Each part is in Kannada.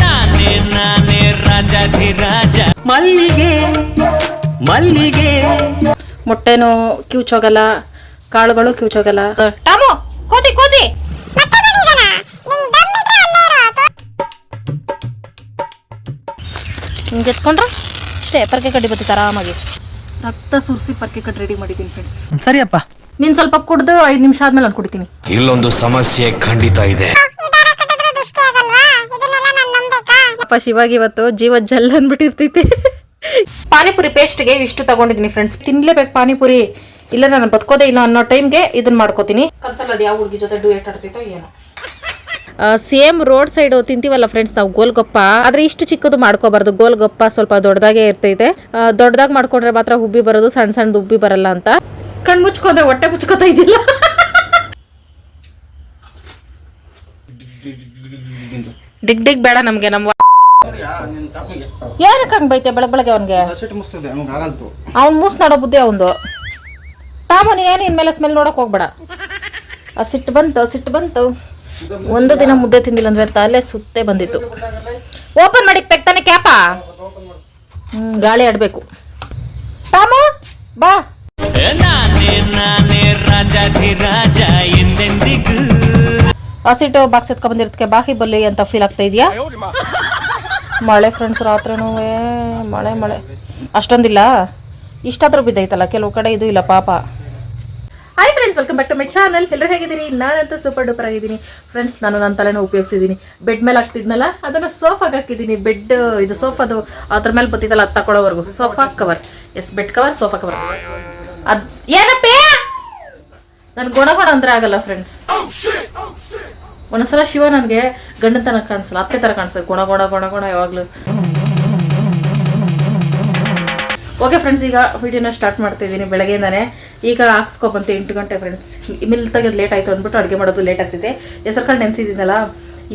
ನಾನೇ ನಾನೇ ರಾಜಾಧಿರಾಜ. ಮಲ್ಲಿಗೆ ಮಲ್ಲಿಗೆ. ಮೊಟ್ಟೆನೂ ಕಿವುಚೋಗಲ್ಲ ಕಾಳುಗಳು ಕಿವುಚೋಗಲ್ಲ. ಟಾಮು ಕೋತಿ ಕೋತಿ. ಹಿಂಗೆ ಎತ್ಕೊಂಡ್ರೆ? ಅಷ್ಟೇ ಪರ್ಕೆ ಕಡ್ಡಿ ಬರ್ತೈತೆ ಆರಾಮಾಗಿ. ರಕ್ತ ಸುರಿಸಿ ಪರ್ಕೆ ಕಡ್ಡಿ ರೆಡಿ ಮಾಡಿದ್ದೀನಿ ಫ್ರೆಂಡ್ಸ್ ಸರಿಯಪ್ಪ. ನೀನು ಸ್ವಲ್ಪ ಕುಡ್ದು ಐದು ನಿಮಿಷ ಆದ್ಮೇಲೆ ಅನ್ಕೊಡ್ತೀನಿ ಕುಡಿತೀನಿ. ಇಲ್ಲೊಂದು ಸಮಸ್ಯೆ ಖಂಡಿತ ಇದೆ. ಶಿವಾಗಿ ಇವತ್ತು ಜೀವ ಜಲ್ ಅನ್ಬಿಟ್ಟಿರ್ತೈತಿ ಪಾನಿಪುರಿ ಪೇಸ್ಟ್ಗೆ ಇಷ್ಟು ತಗೊಂಡಿದ್ದೀನಿ ಫ್ರೆಂಡ್ಸ್ ತಿನ್ಲೇಬೇಕು ಪಾನಿಪುರಿ ಇಲ್ಲ ನಾನು ಬದುಕೋದೇ ಇಲ್ಲ ಅನ್ನೋ ಟೈಮ್ಗೆ ಇದನ್ನ ಮಾಡ್ಕೋತೀನಿ ಯಾವ ಹುಡುಗಿ ಜೊತೆ ಡೂಯೇಟ್ ಆಡ್ತೈತೋ ಏನೋ ಸೇಮ್ ರೋಡ್ ಸೈಡ್ ತಿಂತೀವಲ್ಲ ಫ್ರೆಂಡ್ಸ್ ನಾವು ಗೋಲ್ಗಪ್ಪ ಆದ್ರೆ ಇಷ್ಟು ಚಿಕ್ಕದು ಮಾಡ್ಕೋಬಾರ್ದು ಗೋಲ್ಗಪ್ಪ ಸ್ವಲ್ಪ ದೊಡ್ಡದಾಗೆ ಇರ್ತೈತೆ ದೊಡ್ಡದಾಗಿ ಮಾಡ್ಕೊಂಡ್ರೆ ಮಾತ್ರ ಹುಬ್ಬಿ ಬರೋದು ಸಣ್ಣ ಸಣ್ಣ ಉಬ್ಬಿ ಬರಲ್ಲ ಅಂತ ಕಣ್ ಮುಚ್ಕೊಂಡ್ರೆ ಹೊಟ್ಟೆ ಮುಚ್ಕೋತಾ ಇದಿಲ್ಲ ಡಿಗ್ ಡಿಗ್ ಬೇಡ ನಮ್ಗೆ ನಮ್ಮ ಏನಕ್ಕೆ ಹಂಗೆ ಬೈತೆ ಬೆಳಗ್ಗೆ ಬೆಳಗ್ಗೆ ಅವನಿಗೆ? ಅವ್ನು ಮೂಸ್ ನೋಡೋ ಬುದ್ಧಿ ಅವನು ತಾಮ ನೀನೇನು ಇನ್ಮೇಲೆ ಸ್ಮೆಲ್ ನೋಡೋಕೆ ಹೋಗ್ಬೇಡ. ಆ ಸಿಟ್ಟು ಬಂತು ಸಿಟ್ಟು ಬಂತು. ಒಂದು ದಿನ ಮುದ್ದೆ ತಿಂದಿಲ್ಲ ಅಂದ್ರೆ ತಲೆ ಸುತ್ತೆ ಬಂದಿತ್ತು. ಓಪನ್ ಮಾಡಿ ಪೆಕ್ತಾನೆ ಕ್ಯಾಪ? ಹ್ಮ್ ಗಾಳಿ ಆಡಬೇಕು. ತಾಮ ಬಾ. ನಾನೇ ನಾನೇ ರಾಜಾಧಿರಾಜ ಎಂದೆಂದಿಗೂ ಆ ಸೀಟು ಬಾಕ್ಸ್ ಎತ್ಕೊಂಡ್ಬಂದಿರ್ತಕ್ಕೆ ಬಾಹಿ ಬಾಕಿ ಬಲ್ಲಿ ಅಂತ ಫೀಲ್ ಆಗ್ತಾ ಇದೆಯಾ? ಮಳೆ ಫ್ರೆಂಡ್ಸ್ ರಾತ್ರಿನೂ ಮಳೆ ಮಳೆ. ಅಷ್ಟೊಂದಿಲ್ಲ? ಇಷ್ಟಾದ್ರೂ ಬಿದ್ದೈತಲ್ಲ ಕೆಲವು ಕಡೆ ಇದು ಇಲ್ಲ ಪಾಪ. Hi friends welcome back to my channel ಎಲ್ಲರೂ ಹೇಗಿದ್ದೀರಿ? ನಾನಂತೂ ಸೂಪರ್ ಡೂಪರ್ ಆಗಿದ್ದೀನಿ. ಫ್ರೆಂಡ್ಸ್ ನಾನು ನನ್ನ ತಲೆನೂ ಉಪಯೋಗಿಸಿದ್ದೀನಿ. ಬೆಡ್ ಮೇಲೆ ಹಾಕ್ತಿದ್ನಲ್ಲ ಅದನ್ನು ಸೋಫಾಗೆ ಹಾಕಿದ್ದೀನಿ. ಬೆಡ್ ಇದು ಸೋಫಾದು ಅದ್ರ ಮೇಲೆ ಬತ್ತಿದ್ದಲ್ಲ ಅದು ತಗೊಳ್ಳೋವರೆಗೂ ಸೋಫಾ ಕವರ್ ಎಸ್ ಬೆಡ್ ಕವರ್ ಸೋಫಾ ಕವರ್ ಅದು ಏನಪ್ಪ? ನನ್ ಗುಣಗುಣ ಅಂದರೆ ಅಂದ್ರೆ ಆಗಲ್ಲ ಫ್ರೆಂಡ್ಸ್ ಒಂದೊಂದ್ಸಲ ಶಿವ ನನಗೆ ಗಂಡನ ಥರ ಕಾಣಿಸಲ್ಲ, ಅತ್ತೆ ತರ ಕಾಣಿಸಲ್ಲ. ಗುಣ ಗುಣ ಗುಣ ಗುಣ ಯಾವಾಗ್ಲೂ. ಓಕೆ ಫ್ರೆಂಡ್ಸ್ ಈಗ ವಿಡಿಯೋನ ಸ್ಟಾರ್ಟ್ ಮಾಡ್ತಾ ಇದ್ದೀನಿ ಬೆಳಗ್ಗೆಯಿಂದಾನೆ. ಈಗ ಹಾಕ್ಸ್ಕೊಬಂತೆ ಎಂಟು ಗಂಟೆ ಫ್ರೆಂಡ್ಸ್ ಮಿಲ್ ತೆಗೆದು ಲೇಟ್ ಆಯ್ತು ಅಂದ್ಬಿಟ್ಟು ಅಡುಗೆ ಮಾಡೋದು ಲೇಟ್ ಆಗ್ತಿದೆ. ಹೆಸರು ಕಾಳು ನೆನೆಸಿದ್ದೀನಲ್ಲ,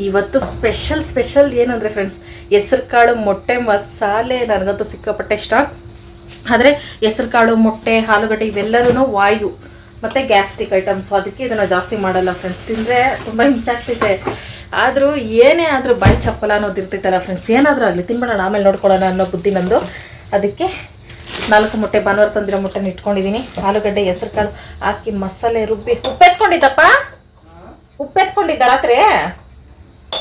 ಇವತ್ತು ಸ್ಪೆಷಲ್ ಸ್ಪೆಷಲ್ ಏನಂದರೆ ಫ್ರೆಂಡ್ಸ್ ಹೆಸರು ಕಾಳು ಮೊಟ್ಟೆ ಮಸಾಲೆ ನನಗಂತೂ ಸಿಕ್ಕಾಪಟ್ಟೆ ಇಷ್ಟ. ಆದರೆ ಹೆಸರು ಕಾಳು, ಮೊಟ್ಟೆ, ಆಲೂಗಡ್ಡೆ ಇವೆಲ್ಲರೂ ವಾಯು. ಮತ್ತು ಗ್ಯಾಸ್ಟ್ರಿಕ್ ಐಟಮ್ಸ್, ಅದಕ್ಕೆ ಇದನ್ನು ಜಾಸ್ತಿ ಮಾಡಲ್ಲ ಫ್ರೆಂಡ್ಸ್ ತಿಂದರೆ ತುಂಬ ಹಿಂಸೆ ಆಗ್ತೈತೆ. ಆದರೂ ಏನೇ ಆದರೂ ಬಾಯಿ ಚಪ್ಪಲ ಅನ್ನೋದು ಇರ್ತೈತಲ್ಲ ಫ್ರೆಂಡ್ಸ್ ಏನಾದರೂ ಆಗಲಿ ತಿನ್ಬಿಡೋಣ ಆಮೇಲೆ ನೋಡ್ಕೊಳ್ಳೋಣ ಅನ್ನೋ ಬುದ್ಧಿ ನಂದು. ಅದಕ್ಕೆ ನಾಲ್ಕು ಮೊಟ್ಟೆ, ಭಾನುವಾರ ತಂದಿರೋ ಮೊಟ್ಟೆನ ಇಟ್ಕೊಂಡಿದ್ದೀನಿ ಆಲೂಗಡ್ಡೆ ಹೆಸರು ಕಾಳು ಹಾಕಿ ಮಸಾಲೆ ರುಬ್ಬಿ. ಉಪ್ಪೆತ್ಕೊಂಡಿದ್ದಪ್ಪ? ಉಪ್ಪೆತ್ಕೊಂಡಿದ್ದ ರಾತ್ರಿ?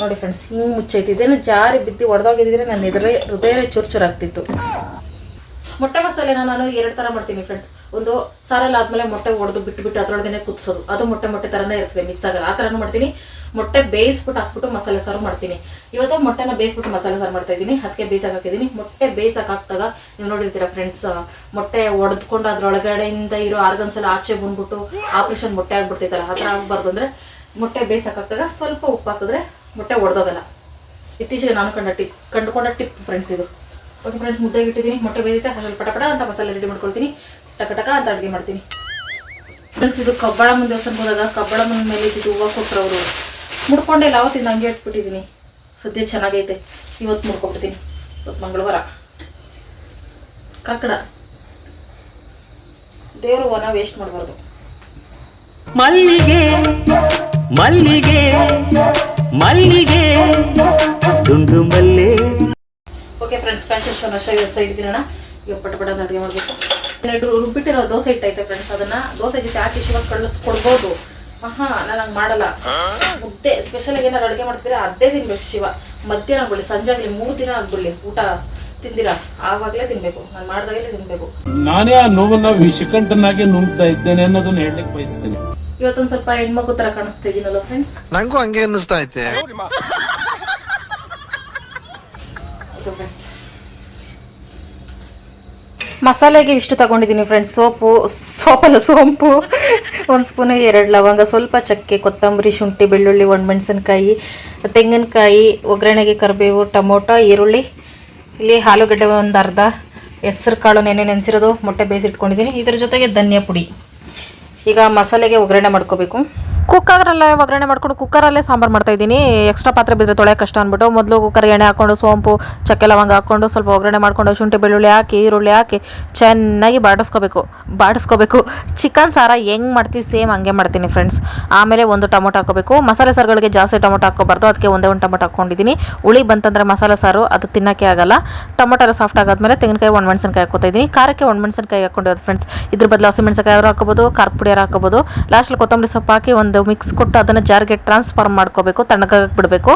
ನೋಡಿ ಫ್ರೆಂಡ್ಸ್ ಹಿಂಗೆ ಮುಚ್ಚೈತಿ. ಇದೇನು ಜಾರಿ ಬಿದ್ದು ಒಡೆದೋಗಿದ್ರೆ ನನ್ನ ಎದುರೇ ಹೃದಯ ಚೂರು ಆಗ್ತಿತ್ತು ಮೊಟ್ಟೆ ಮಸಾಲೆನ ನಾನು ಎರಡು ಥರ ಮಾಡ್ತೀನಿ ಫ್ರೆಂಡ್ಸ್ ಒಂದು ಸಾರಲ್ಲಿ ಆದ್ಮೇಲೆ ಮೊಟ್ಟೆ ಒಡೆದು ಬಿಟ್ಟು ಬಿಟ್ಟು ಅದರೊಳಗನೆ ಕುದಿಸೋದು. ಅದು ಮೊಟ್ಟೆ ಮೊಟ್ಟೆ ಥರನೇ ಇರ್ತದೆ ಮಿಕ್ಸ್ ಆಗಲ್ಲ. ಆ ಥರನೂ ಮಾಡ್ತೀನಿ. ಮೊಟ್ಟೆ ಬೇಯಿಸ್ಬಿಟ್ಟು ಹಾಕ್ಬಿಟ್ಟು ಮಸಾಲೆ ಸಾರು ಮಾಡ್ತೀನಿ. ಇವತ್ತು ಮೊಟ್ಟೆನ ಬೇಯಿಸ್ಬಿಟ್ಟು ಮಸಾಲೆ ಸಾರು ಮಾಡ್ತಾ ಇದ್ದೀನಿ. ಅದಕ್ಕೆ ಬೇಯಿಸಕ್ಕೆ ಹಾಕಿದ್ದೀನಿ. ಮೊಟ್ಟೆ ಬೇಯಿಸಕ್ಕೆ ಹಾಕಿದಾಗ ನೀವು ನೋಡಿರ್ತೀರ ಫ್ರೆಂಡ್ಸ್ ಮೊಟ್ಟೆ ಒಡೆದ್ಕೊಂಡು ಅದ್ರೊಳಗಡೆಯಿಂದ ಇರೋ ಆರ್ಗನ್ಸ್ ಎಲ್ಲ ಆಚೆ ಬಂದ್ಬಿಟ್ಟು ಆಪ್ರೇಷನ್ ಮೊಟ್ಟೆ ಆಗ್ಬಿಡ್ತೈತಲ್ಲ, ಆ ಥರ ಆಗಬಾರ್ದು ಅಂದರೆ ಮೊಟ್ಟೆ ಬೇಯಿಸಕ್ಕೆ ಹಾಕಿದಾಗ ಸ್ವಲ್ಪ ಉಪ್ಪು ಹಾಕಿದ್ರೆ ಮೊಟ್ಟೆ ಒಡೆದೋದಲ್ಲ ಇತ್ತೀಚೆಗೆ ನಾನು ಕಂಡ ಟಿಪ್, ಕಂಡುಕೊಂಡ ಟಿಪ್ ಫ್ರೆಂಡ್ಸ್ ಇದು. ಓಕೆ ಫ್ರೆಂಡ್ಸ್ ಮುದ್ದೆಗೆ ಇಟ್ಟಿದ್ದೀನಿ. ಮೊಟ್ಟೆ ಬೇಯುತ್ತೆ ಅದ್ರಲ್ಲಿ ಪಟ ಪಟ ಅಂತ ಮಸಾಲೆ ರೆಡಿ ಮಾಡ್ಕೊಳ್ತೀನಿ. ಟಕ ಟಕ ಅಂತ ಅಡುಗೆ ಮಾಡ್ತೀನಿ. ಫ್ರೆಂಡ್ಸ್ ಇದು ಕಬ್ಬಾಳಮ್ಮನ ದೇವಸ್ಥಾನಕ್ಕೆ ಹೋದಾಗ ಕಬ್ಬಾಳಮ್ಮನ ಮೇಲೆ ಇದು ಹೂವು ಕೊಟ್ಟರು ಅವರು ಮುಡ್ಕೊಂಡೆ ಇಲ್ಲ ಅವತ್ತಿಂದ ಹಂಗೆ ಇಟ್ಬಿಟ್ಟಿದ್ದೀನಿ. ಸದ್ಯ ಚೆನ್ನಾಗೈತೆ. ಇವತ್ತು ಮುಡ್ಕೊಬಿಡ್ತೀನಿ ಇವತ್ತು ಮಂಗಳವಾರ. ಕಾಕಡ ದೇವರು ಹೂವನ್ನ ವೇಸ್ಟ್ ಮಾಡಬಾರ್ದು. ಮಲ್ಲಿಗೆ ಮಲ್ಲಿಗೆ ಮಲ್ಲಿಗೆ ದುಂಡು ಮಲ್ಲಿ. ಓಕೆ ಫ್ರೆಂಡ್ಸ್ ಫ್ಯಾಷನ್ ಶೋ ಅಷ್ಟೇ ಸೈಡ್ ಇದ್ದೀರಣ್ಣ ಈಗ ಪಟ ಪಟ ಅಡುಗೆ ಮಾಡಬೇಕು. ಎರಡು ರುಬ್ಬಿಟ್ಟಿರೋ ದೋಸೆ ಇಟ್ಟೈತೆ ಫ್ರೆಂಡ್ಸ್ ಅದನ್ನ ದೋಸೆ ಜೊತೆ ಹಾಕಿ ಶಿವ ಕಳಿಸ್ಕೊಡ್ಬೋದು. ಆಹಾ ನಾನು ಹಂಗೆ ಮಾಡಲ್ಲ. ಮುದ್ದೆ ಸ್ಪೆಷಲ್ ಆಗಿ ಏನಾರು ಅಡುಗೆ ಮಾಡ್ತೀರಾ ಅದೇ ತಿನ್ಬೇಕು ಶಿವ. ಮಧ್ಯಾಹ್ನ ಆಗ್ಬಿಡಿ ಸಂಜೆ ಆಗಲಿ ಮೂರು ದಿನ ಆಗ್ಬಿಡಲಿ. ಊಟ ತಿಂದಿರಾ? ಆವಾಗಲೇ ತಿನ್ಬೇಕು. ನಾನು ಮಾಡಿದಾಗಲೇ ತಿನ್ಬೇಕು. ನಾನೇ ಆ ನೋವನ್ನ ವಿಷಕಂಠನಾಗಿ ನುಂಗ್ತಾ ಇದ್ದೇನೆ ಅನ್ನೋದನ್ನ ಹೇಳಲಿಕ್ಕೆ ಬಯಸ್ತೀನಿ. ಇವತ್ತೊಂದು ಸ್ವಲ್ಪ ಹೆಣ್ಮಗು ತರ ಕಾಣಿಸ್ತಾ ಇದೀನಲ್ಲ ಫ್ರೆಂಡ್ಸ್ ನಂಗೂ ಹಂಗೆ ಅನ್ನಿಸ್ತಾ ಐತೆ. ಫ್ರೆಂಡ್ಸ್ ಮಸಾಲೆಗೆ ಇಷ್ಟು ತಗೊಂಡಿದ್ದೀನಿ ಫ್ರೆಂಡ್ಸ್ ಸೋಪು, ಸೋಪಲ್ಲ ಸೋಂಪು. ಒಂದು ಸ್ಪೂನು, ಎರಡು ಲವಂಗ, ಸ್ವಲ್ಪ ಚಕ್ಕೆ, ಕೊತ್ತಂಬರಿ, ಶುಂಠಿ, ಬೆಳ್ಳುಳ್ಳಿ, ಒಣಮೆಣಸಿನ್ಕಾಯಿ, ತೆಂಗಿನಕಾಯಿ, ಒಗ್ಗರಣೆಗೆ ಕರಿಬೇವು, ಟೊಮೊಟೊ, ಈರುಳ್ಳಿ. ಇಲ್ಲಿ ಆಲೂಗಡ್ಡೆ ಒಂದು ಅರ್ಧ, ಹೆಸ್ರು ಕಾಳು ನೆನೆ ನೆನೆಸಿರೋದು, ಮೊಟ್ಟೆ ಬೇಯಿಸಿಟ್ಕೊಂಡಿದ್ದೀನಿ. ಇದ್ರ ಜೊತೆಗೆ ಧನಿಯಾ ಪುಡಿ ಈಗ ಮಸಾಲೆಗೆ ಒಗ್ಗರಣೆ ಮಾಡ್ಕೋಬೇಕು. ಕುಕ್ಕರಲ್ಲೇ ಒಗ್ಗರಣೆ ಮಾಡ್ಕೊಂಡು ಕುಕ್ಕರಲ್ಲೇ ಸಾಂಬಾರು ಮಾಡ್ತಾ ಇದ್ದೀನಿ. ಎಕ್ಸ್ಟ್ರಾ ಪಾತ್ರೆ ಬಿದ್ದರೆ ತೊಳೆ ಕಷ್ಟ ಅಂದ್ಬಿಟ್ಟು ಮೊದಲು ಕುಕ್ಕರ್ ಎಣ್ಣೆ ಹಾಕೊಂಡು ಸೋಂಪು, ಚಕ್ಕೆ ಲವಂಗ ಹಾಕ್ಕೊಂಡು, ಸ್ವಲ್ಪ ಒಗ್ಗರಣೆ ಮಾಡ್ಕೊಂಡು, ಶುಂಠಿ ಬೆಳ್ಳುಳ್ಳಿ ಹಾಕಿ, ಈರುಳ್ಳಿ ಹಾಕಿ ಚೆನ್ನಾಗಿ ಬಾಡಿಸ್ಕೋಬೇಕು. ಬಾಡಿಸ್ಕೋಬೇಕು. ಚಿಕನ್ ಸಾರ ಹೆಂಗ್ ಮಾಡ್ತೀವಿ ಸೇಮ್ ಹಂಗೆ ಮಾಡ್ತೀನಿ ಫ್ರೆಂಡ್ಸ್ ಆಮೇಲೆ ಒಂದು ಟೊಮೊಟೊ ಹಾಕೋಬೇಕು ಮಸಾಲೆ ಸಾರುಗಳಿಗೆ ಜಾಸ್ತಿ ಟೊಮೊಟೊ ಹಾಕೋಬಾರ್ದು ಅದಕ್ಕೆ ಒಂದೇ ಒಂದು ಟೊಮೊಟೊ ಹಾಕ್ಕೊಂಡಿದ್ದೀನಿ. ಹುಳಿ ಬಂತಂದ್ರೆ ಮಸಾಲೆ ಸಾರು, ಅದು ತಿನ್ನೋಕ್ಕೆ ಆಗಲ್ಲ. ಟೊಮೊಟೊ ಎಲ್ಲ ಸಾಫ್ಟ್ ಆಗಾದ್ಮೇಲೆ ತೆಂಗಿನಕಾಯಿ ಒಣ ಮೆಣಸಿನಕಾಯಿ ಹಾಕೋತಾ ಇದ್ದೀನಿ. ಖಾರಕ್ಕೆ ಒಣ ಮೆಣಸಿನಕಾಯಿ ಹಾಕೊಂಡಿರೋದು ಫ್ರೆಂಡ್ಸ್ ಇದ್ರ ಬದಲು ಹಸಿ ಮೆಣಸಿನಕಾಯಿ ಅವ್ರು ಹಾಕೋಬೋದು ಖಾರದ ಪುಡಿ ಅವ್ರು ಹಾಕೋಬೋದು ಲಾಸ್ಟಲ್ಲಿ ಕೊತ್ತಂಬರಿ ಸೊಪ್ಪು ಹಾಕಿ ಒಂದು ಮಿಕ್ಸ್ ಕೊಟ್ಟು ಅದನ್ನು ಜಾರಿಗೆ ಟ್ರಾನ್ಸ್ಫರ್ ಮಾಡ್ಕೋಬೇಕು ತಣ್ಣಗಾಗಿ ಬಿಡಬೇಕು.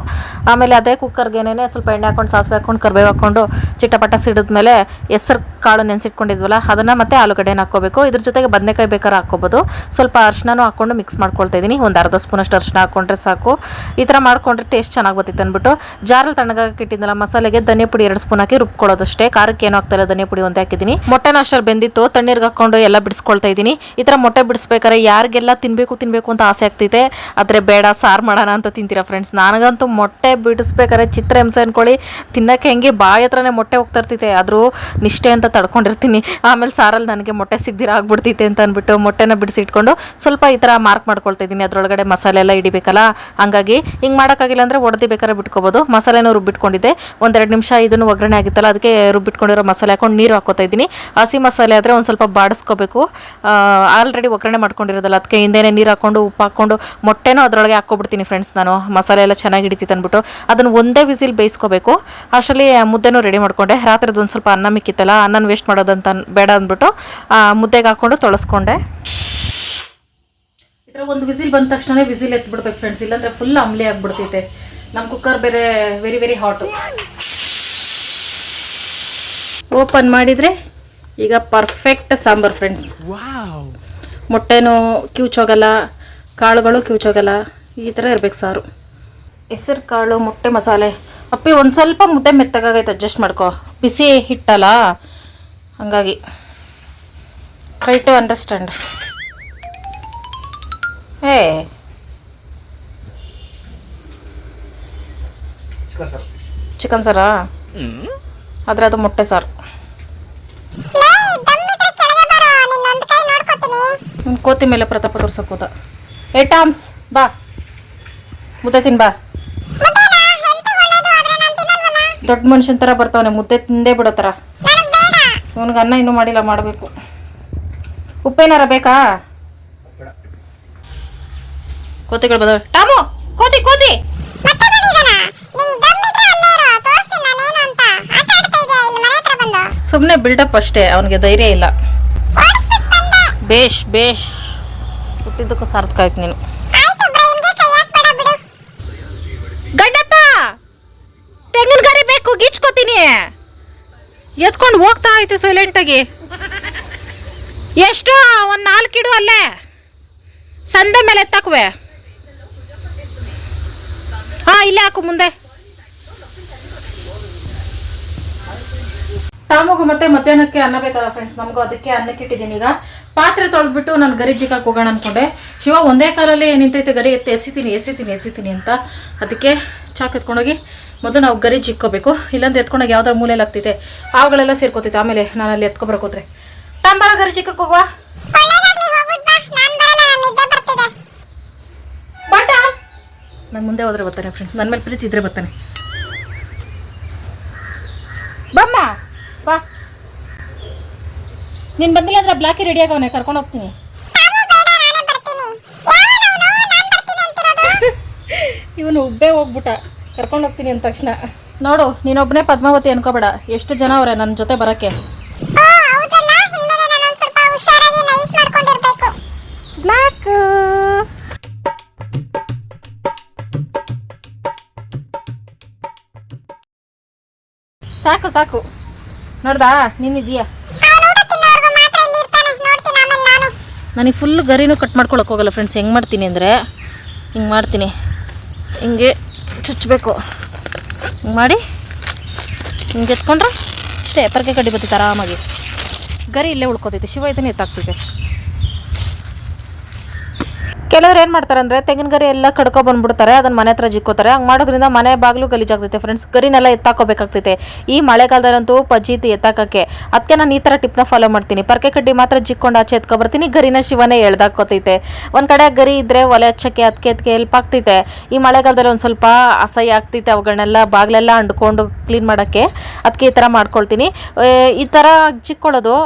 ಆಮೇಲೆ ಅದೇ ಕುಕ್ಕರ್ಗೆನೇ ಸ್ವಲ್ಪ ಎಣ್ಣೆ ಹಾಕೊಂಡು ಸಾಸಿವೆ ಹಾಕೊಂಡು ಕರ್ಬೇವು ಹಾಕೊಂಡು ಚಿಟಪಟ ಸಿಡಿದ್ಮೇಲೆ ಹೆಸರು ಕಾಳು ನೆನೆಸಿಟ್ಕೊಂಡಿದ್ವಲ್ಲ, ಅದನ್ನು ಮತ್ತೆ ಆಲೂಗಡ್ಡೆನ ಹಾಕ್ಕೋಬೇಕು. ಇದ್ರ ಜೊತೆಗೆ ಬದನೆಕಾಯಿ ಬೇಕಾದ್ರೆ ಹಾಕ್ಕೋಬೋದು. ಸ್ವಲ್ಪ ಅರ್ಶಿನೂ ಹಾಕೊಂಡು ಮಿಕ್ಸ್ ಮಾಡ್ಕೊಳ್ತಾ ಇದ್ದೀನಿ ಒಂದು ಅರ್ಧ ಸ್ಪೂನಷ್ಟು ಅರ್ಶಿನ ಹಾಕ್ಕೊಂಡ್ರೆ ಸಾಕು. ಈ ಥರ ಮಾಡ್ಕೊಂಡ್ರೆ ಟೇಸ್ಟ್ ಚೆನ್ನಾಗಿ ಬರ್ತಿತ್ತು ಅಂದ್ಬಿಟ್ಟು, ಜಾರಲ್ಲಿ ತಣ್ಣಗಾಗಿ ಇಟ್ಟಿದ್ದಲ್ಲ ಮಸಾಲೆಗೆ ಧನಿಯಾ ಪುಡಿ ಎರಡು ಸ್ಪೂನ್ ಹಾಕಿ ರುಬ್ಕೊಳ್ಳೋದಷ್ಟೇ. ಖಾರಕ್ಕೆ ಏನೂ ಇಲ್ಲ, ಧನಿಯಾ ಪುಡಿ ಒಂದು ಹಾಕಿದ್ದೀನಿ. ಮೊಟ್ಟೆನ ಅಷ್ಟು ಬೆಂದಿತ್ತು, ತಣ್ಣೀರ್ಗೆ ಹಾಕೊಂಡು ಎಲ್ಲ ಬಿಡಿಸ್ಕೊಳ್ತಾ ಇದ್ದೀನಿ ಈ ಥರ ಮೊಟ್ಟೆ ಬಿಡಿಸ್ಬೇಕಾದ್ರೆ ಯಾರಿಗೆಲ್ಲ ತಿನ್ನಬೇಕು ತಿನ್ನಬೇಕು ಅಂತ ಆಸೆ ಆಗ್ತೈತೆ ಆದರೆ ಬೇಡ, ಸಾರು ಮಾಡೋಣ ಅಂತ ತಿಂತೀರಾ ಫ್ರೆಂಡ್ಸ್ ನನಗಂತೂ ಮೊಟ್ಟೆ ಬಿಡಿಸ್ಬೇಕಾದ್ರೆ ಚಿತ್ರ ಹಿಂಸೆ ಅಂದ್ಕೊಳ್ಳಿ ತಿನ್ನಕ್ಕೆ ಹೆಂಗೆ ಬಾಯಿ ಹತ್ರನೇ ಮೊಟ್ಟೆ ಹೋಗ್ತಾ ಇರ್ತೈತೆ ಆದರೂ ನಿಷ್ಠೆ ಅಂತ ತಡ್ಕೊಂಡಿರ್ತೀನಿ. ಆಮೇಲೆ ಸಾರಲ್ಲಿ ನನಗೆ ಮೊಟ್ಟೆ ಸಿಗ್ದಿರ ಆಗ್ಬಿಡ್ತೈತೆ ಅಂತ ಅಂದ್ಬಿಟ್ಟು ಮೊಟ್ಟೆನ ಬಿಡಿಸಿ ಇಟ್ಕೊಂಡು ಸ್ವಲ್ಪ ಈ ಥರ ಮಾರ್ಕ್ ಮಾಡ್ಕೊಳ್ತಾ ಇದ್ದೀನಿ. ಅದರೊಳಗಡೆ ಮಸಾಲೆ ಎಲ್ಲ ಇಡಿಬೇಕಲ್ಲ ಹಂಗಾಗಿ ಹಿಂಗೆ ಮಾಡೋಕ್ಕಾಗಿಲ್ಲ ಅಂದರೆ ಒಡೆದಿ ಬೇಕಾದ್ರೆ ಬಿಟ್ಕೋಬೋದು. ಮಸಾಲೆನೂ ರುಬ್ಬಿಟ್ಕೊಂಡಿದ್ದೆ. ಒಂದೆರಡು ನಿಮಿಷ ಇದನ್ನು ಒಗ್ಗರಣೆ ಆಗಿತ್ತಲ್ಲ, ಅದಕ್ಕೆ ರುಬ್ಬಿಟ್ಕೊಂಡಿರೋ ಮಸಾಲೆ ಹಾಕೊಂಡು ನೀರು ಹಾಕೋತಾ ಇದ್ದೀನಿ. ಹಸಿ ಮಸಾಲೆ ಆದರೆ ಒಂದು ಸ್ವಲ್ಪ ಬಾಡಿಸ್ಕೋಬೇಕು. ಆಲ್ರೆಡಿ ಒಗ್ಗರಣೆ ಮಾಡ್ಕೊಂಡಿರೋದಲ್ಲ, ಅದಕ್ಕೆ ಹಿಂದೆನೇ ನೀರು ಹಾಕ್ಕೊಂಡು ಉಪ್ಪು ಮೊಟ್ಟೆನೂ ಅದರೊಳಗೆ ಹಾಕ್ಕೊಬಿಡ್ತೀನಿ ಫ್ರೆಂಡ್ಸ್ ನಾನು. ಮಸಾಲೆ ಎಲ್ಲ ಚೆನ್ನಾಗಿ ಹಿಡಿತಿತ್ತು ಅಂದ್ಬಿಟ್ಟು ಅದನ್ನು ಒಂದೇ ವಿಸಿಲ್ ಬೇಯಿಸ್ಕೋಬೇಕು. ಅಷ್ಟರಲ್ಲಿ ಮುದ್ದೆನೂ ರೆಡಿ ಮಾಡಿಕೊಂಡೆ. ರಾತ್ರಿದು ಒಂದು ಸ್ವಲ್ಪ ಅನ್ನ ಮಿಕ್ಕಿತ್ತಲ್ಲ ಅನ್ನನ ವೇಸ್ಟ್ ಮಾಡೋದಂತ ಬೇಡ ಅಂದ್ಬಿಟ್ಟು ಆ, ಮುದ್ದೆಗೆ ಹಾಕ್ಕೊಂಡು ತೊಳಸ್ಕೊಂಡೆ. ಈ ಥರ ಒಂದು ವಿಸಿಲ್ ಬಂದ ತಕ್ಷಣ ವಿಸಿಲ್ ಎತ್ಬಿಡ್ಬೇಕು ಫ್ರೆಂಡ್ಸ್ ಇಲ್ಲಾಂದ್ರೆ ಫುಲ್ ಅಂಬ್ಲಿ ಆಗಿಬಿಡ್ತೈತೆ. ನಮ್ಮ ಕುಕ್ಕರ್ ಬೇರೆ ವೆರಿ ವೆರಿ ಹಾಟು ಓಪನ್ ಮಾಡಿದರೆ ಈಗ ಪರ್ಫೆಕ್ಟ್ ಸಾಂಬಾರ್ ಫ್ರೆಂಡ್ಸ್ ಮೊಟ್ಟೆನೂ ಕಿವುಚೋಗಲ್ಲ. ಕಾಳುಗಳು ಕಿವುಚೋಗಲ್ಲ ಈ ಥರ ಇರ್ಬೇಕು ಸಾರು. ಹೆಸರು ಕಾಳು ಮೊಟ್ಟೆ ಮಸಾಲೆ. ಅಪ್ಪಿ ಒಂದು ಸ್ವಲ್ಪ ಮುದ್ದೆ ಮೆತ್ತಗಾಗೈತೆ ಅಡ್ಜಸ್ಟ್ ಮಾಡ್ಕೋ. ಬಿಸಿ ಹಿಟ್ಟಲ್ಲ? ಹಂಗಾಗಿ. ಟ್ರೈ ಟು ಅಂಡರ್ಸ್ಟ್ಯಾಂಡ್ ಏ ಚಿಕನ್ ಸಾರಾ ಆದರೆ ಅದು ಮೊಟ್ಟೆ ಸಾರು. ಕೋತಿ ಮೇಲೆ ಪ್ರತಾಪ ತೋರಿಸೋಕೋದ ಹೋದ. ಏ, ಟಾಮ್ಸ್, ಬಾ. ಮುದ್ದೆ ತಿನ್, ಬಾ. ದೊಡ್ಡ ಮನುಷ್ಯನ ಥರ ಬರ್ತಾವನೆ, ಮುದ್ದೆ ತಿಂದೇ ಬಿಡೋ ಥರ ಇವನಿಗೆ ಅನ್ನ ಇನ್ನೂ ಮಾಡಿಲ್ಲ, ಮಾಡಬೇಕು. ಉಪ್ಪೇನಾರ ಬೇಕಾ? ಕೋತಿಗಳು ಬದ ಟಾಮು, ಕೋತಿ ಕೋತಿ. ಸುಮ್ಮನೆ ಬಿಲ್ಡಪ್ ಅಷ್ಟೇ, ಅವನಿಗೆ ಧೈರ್ಯ ಇಲ್ಲ. ಬೇಷ್ ಬೇಷ್. ಹುಟ್ಟಿದ್ದಕ್ಕೂ ಸಾರ್ಥಕ ಆಯ್ತು ನೀನು. ಗಂಡಪ್ಪ ತೆಂಗಿನ ಗರಿ ಬೇಕು ಗೀಚ್ಕೋತೀನಿ. ಎತ್ಕೊಂಡು ಹೋಗ್ತಾ ಐತೆ ಸೈಲೆಂಟಾಗಿ ಎಷ್ಟು ಒಂದು ನಾಲ್ಕು ಇಡು ಅಲ್ಲೇ. ಸಂದೆ ಮೇಲೆ ಎತ್ತಾಕುವೆ. ಹಾ ಇಲ್ಲೇ ಹಾಕು ಮುಂದೆ. ತಾಮಗೂ ಮತ್ತೆ ಮಧ್ಯಾಹ್ನಕ್ಕೆ ಅನ್ನ ಬೇಕಲ್ಲ ಫ್ರೆಂಡ್ಸ್ ನಮಗೂ ಅದಕ್ಕೆ ಅನ್ನಕ್ಕೆ ಇಟ್ಟಿದ್ದೀನಿ ಈಗ. ಪಾತ್ರೆ ತೊಳೆದ್ಬಿಟ್ಟು ನಾನು ಗರಿ ಜಿಕ್ಕಕ್ಕೆ ಹೋಗೋಣ ಅನ್ಕೊಂಡೆ. ಶಿವ ಒಂದೇ ಕಾಲಲ್ಲಿ ನಿಂತೈತೆ, ಗರಿ ಎತ್ತಿ, ಎಸಿತೀನಿ ಎಸಿತೀನಿ ಎಸಿತೀನಿ ಅಂತ. ಅದಕ್ಕೆ ಚಾಕ್ ಎತ್ಕೊಂಡೋಗಿ ಮೊದಲು ನಾವು ಗರಿ ಜಿಕ್ಕೋಬೇಕು. ಇಲ್ಲಾಂದ್ರೆ ಎತ್ಕೊಂಡೋಗಿ ಯಾವ್ದಾರು ಮೂಲೆಯಲ್ಲಿ ಆಗ್ತೈತೆ. ಆವುಗಳೆಲ್ಲ ಸೇರ್ಕೋತೈತೆ. ಆಮೇಲೆ ನಾನು ಅಲ್ಲಿ ಎತ್ಕೊಬರಕೋದ್ರೆ ತಾಂಬಾರ ಗರಿ ಚಿಕ್ಕಕ್ಕೆ ಹೋಗುವ? ನಾನು ಮುಂದೆ ಹೋದ್ರೆ ಬರ್ತಾನೆ ಫ್ರೆಂಡ್ಸ್ ನನ್ನ ಮೇಲೆ ಪ್ರೀತಿ ಇದ್ರೆ ಬರ್ತಾನೆ. ಬಮ್ಮ, ಬಾ. ನೀನು ಬಂದಿಲ್ಲ ಅಂದ್ರೆ ಬ್ಲಾಕ್ ರೆಡಿ ಆಗವನೆ ಕರ್ಕೊಂಡು ಹೋಗ್ತೀನಿ. ಇವನು ಉಬ್ಬೆ ಹೋಗ್ಬಿಟ್ಟ. ಕರ್ಕೊಂಡು ಹೋಗ್ತೀನಿ ಅಂದ ತಕ್ಷಣ. ನೋಡು ನೀನೊಬ್ಬನೇ ಪದ್ಮಾವತಿ ಅನ್ಕೋಬೇಡ. ಎಷ್ಟು ಜನ ಅವ್ರೆ ನನ್ನ ಜೊತೆ ಬರೋಕ್ಕೆ? ಸಾಕು ಸಾಕು. ನೋಡ್ದಾ ನೀನಿದೀಯಾ ನನಗೆ ಫುಲ್ ಗರಿನೂ ಕಟ್ ಮಾಡ್ಕೊಳಕ್ಕೆ ಹೋಗಲ್ಲ ಫ್ರೆಂಡ್ಸ್ ಹೆಂಗೆ ಮಾಡ್ತೀನಿ ಅಂದರೆ, ಹಿಂಗೆ ಮಾಡ್ತೀನಿ. ಹಿಂಗೆ ಚುಚ್ಚಬೇಕು ಹಿಂಗೆ ಮಾಡಿ, ಹಿಂಗೆ ಎತ್ಕೊಂಡ್ರೆ, ಇಷ್ಟೇ ಪರಕೆ ಕಡ್ಡಿ ಬರ್ತೈತೆ ಆರಾಮಾಗಿ. ಗರಿ ಇಲ್ಲೇ ಉಳ್ಕೊತೈತಿ. ಶಿವ ಇದನ್ನೇ ಎತ್ತಾಗ್ತೈತೆ ಕೆಲವ್ರು ಏನು ಮಾಡ್ತಾರೆ ಅಂದರೆ ತೆಂಗಿನ ಗರಿ ಎಲ್ಲ ಕಡ್ಕೊ ಬಂದ್ಬಿಡ್ತಾರೆ, ಅದನ್ನ ಮನೆ ಹತ್ರ ಜಿಕ್ಕೋತಾರೆ. ಹಂಗೆ ಮಾಡೋದ್ರಿಂದ ಮನೆ ಬಾಗಿಲು ಗಲೀಜಾಗ್ತೈತೆ ಫ್ರೆಂಡ್ಸ್ ಗರಿನೆಲ್ಲ ಎತ್ತಾಕೋಬೇಕಾಗ್ತೈತೆ. ಈ ಮಳೆಗಾಲದಲ್ಲಂತೂ ಪಜೀತಿ ಎತ್ತಾಕಕ್ಕೆ. ಅದಕ್ಕೆ ನಾನು ಈ ಥರ ಟಿಪ್ನ ಫಾಲೋ ಮಾಡ್ತೀನಿ. ಪರ್ಕೆ ಕಡ್ಡಿ ಮಾತ್ರ ಜಿಕ್ಕೊಂಡು ಆಚೆ ಎತ್ಕೊಬರ್ತೀನಿ ಗರಿನ ಶಿವನೇ ಎಳ್ದಾಕೋತೈತೆ ಒಂದು ಕಡೆ ಗರಿ ಇದ್ದರೆ ಒಲೆ ಹಚ್ಚಕ್ಕೆ ಅದಕ್ಕೆ ಅದಕ್ಕೆ ಹೆಲ್ಪ್ ಆಗ್ತೈತೆ. ಈ ಮಳೆಗಾಲದಲ್ಲಿ ಒಂದು ಸ್ವಲ್ಪ ಅಸಹ್ಯ ಆಗ್ತೈತೆ ಅವುಗಳನ್ನೆಲ್ಲ ಬಾಗಿಲೆಲ್ಲ ಅಂಡ್ಕೊಂಡು ಕ್ಲೀನ್ ಮಾಡೋಕ್ಕೆ. ಅದಕ್ಕೆ ಈ ಥರ ಮಾಡ್ಕೊಳ್ತೀನಿ. ಈ ಥರ ಜಿಕ್ಕೊಳ್ಳೋದು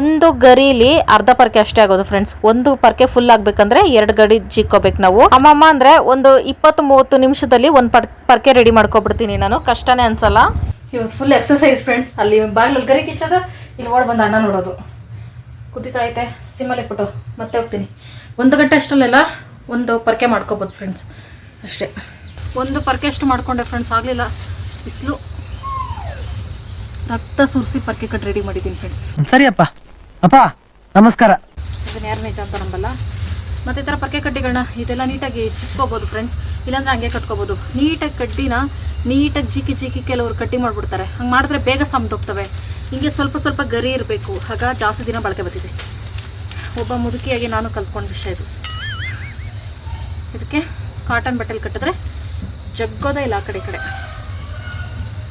ಒಂದು ಗರಿಲಿ ಅರ್ಧ ಪರ್ಕೆ ಅಷ್ಟೇ ಆಗೋದು ಫ್ರೆಂಡ್ಸ್ ಒಂದು ಪರ್ಕೆ ಫುಲ್ ಆಗಬೇಕಂದ್ರೆ ಎರಡು ಗಡಿ ಜಿಕ್ಕೋಬೇಕು ನಾವು. ಅಮ್ಮಮ್ಮ ಅಂದ್ರೆ ಒಂದು ಇಪ್ಪತ್ತು ಮೂವತ್ತು ನಿಮಿಷದಲ್ಲಿ ಒಂದು ಪರ್ ಪರ್ಕೆ ರೆಡಿ ಮಾಡ್ಕೊಬಿಡ್ತೀನಿ ನಾನು. ಕಷ್ಟನೇ ಅನ್ಸಲ್ಲ. ಇವತ್ತು ಫುಲ್ ಎಕ್ಸಸೈಸ್ ಫ್ರೆಂಡ್ಸ್ ಅಲ್ಲಿ ಬಾಗಿಲಲ್ಲಿ ಗರಿ ಕಿಚ್ಚೋದು ಇಲ್ಲಿ ಓಡ್ ಬಂದು ಅನ್ನ ನೋಡೋದು. ಕುದಿತಾ ಐತೆ ಸಿಮ್ಮಲ್ಲಿ ಪುಟ್ಟು ಮತ್ತೆ ಹೋಗ್ತೀನಿ. ಒಂದು ಗಂಟೆ ಅಷ್ಟರಲ್ಲೆಲ್ಲ ಒಂದು ಪರ್ಕೆ ಮಾಡ್ಕೋಬೋದು ಫ್ರೆಂಡ್ಸ್ ಅಷ್ಟೇ. ಒಂದು ಪರ್ಕೆ ಅಷ್ಟು ಮಾಡ್ಕೊಂಡೆ ಫ್ರೆಂಡ್ಸ್ ಆಗಲಿಲ್ಲ. ಬಿಸಿಲು. ರಕ್ತ ಸುರಿಸಿ ಪರ್ಕೆ ಕಟ್ ರೆಡಿ ಮಾಡಿದ್ದೀನಿ ಫ್ರೆಂಡ್ಸ್ ಸರಿಯಪ್ಪ. ಅಪ್ಪ ನಮಸ್ಕಾರ. ಇದನ್ನ ಯಾರು ನಿಜ ಅಂತ ನಂಬಲ್ಲ. ಮತ್ತು ಈ ಥರ ಪರ್ಕೆ ಕಡ್ಡಿಗಳನ್ನ ಇದೆಲ್ಲ ನೀಟಾಗಿ ಚಿಕ್ಕೋಬೋದು ಫ್ರೆಂಡ್ಸ್ ಇಲ್ಲಾಂದ್ರೆ ಹಂಗೆ ಕಟ್ಕೋಬೋದು. ನೀಟಾಗಿ ಕಡ್ಡಿನ ನೀಟಾಗಿ ಜಿಕ್ಕಿ ಜಿಕ್ಕಿ ಕೆಲವರು ಕಟ್ಟಿ ಮಾಡಿಬಿಡ್ತಾರೆ. ಹಂಗೆ ಮಾಡಿದ್ರೆ ಬೇಗ ಸಮದೋಗ್ತವೆ. ಹಿಂಗೆ ಸ್ವಲ್ಪ ಸ್ವಲ್ಪ ಗರಿ ಇರಬೇಕು. ಆಗ ಜಾಸ್ತಿ ದಿನ ಬಳಕೆ ಬರ್ತಿದೆ ಒಬ್ಬ ಮುದುಕಿಯಾಗಿ ನಾನು ಕಲ್ತ್ಕೊಂಡು ವಿಷಯ ಇದು. ಇದಕ್ಕೆ ಕಾಟನ್ ಬಟ್ಟೆಲಿ ಕಟ್ಟಿದ್ರೆ ಜಗ್ಗೋದೇ ಇಲ್ಲ ಆ ಕಡೆ ಈ ಕಡೆ.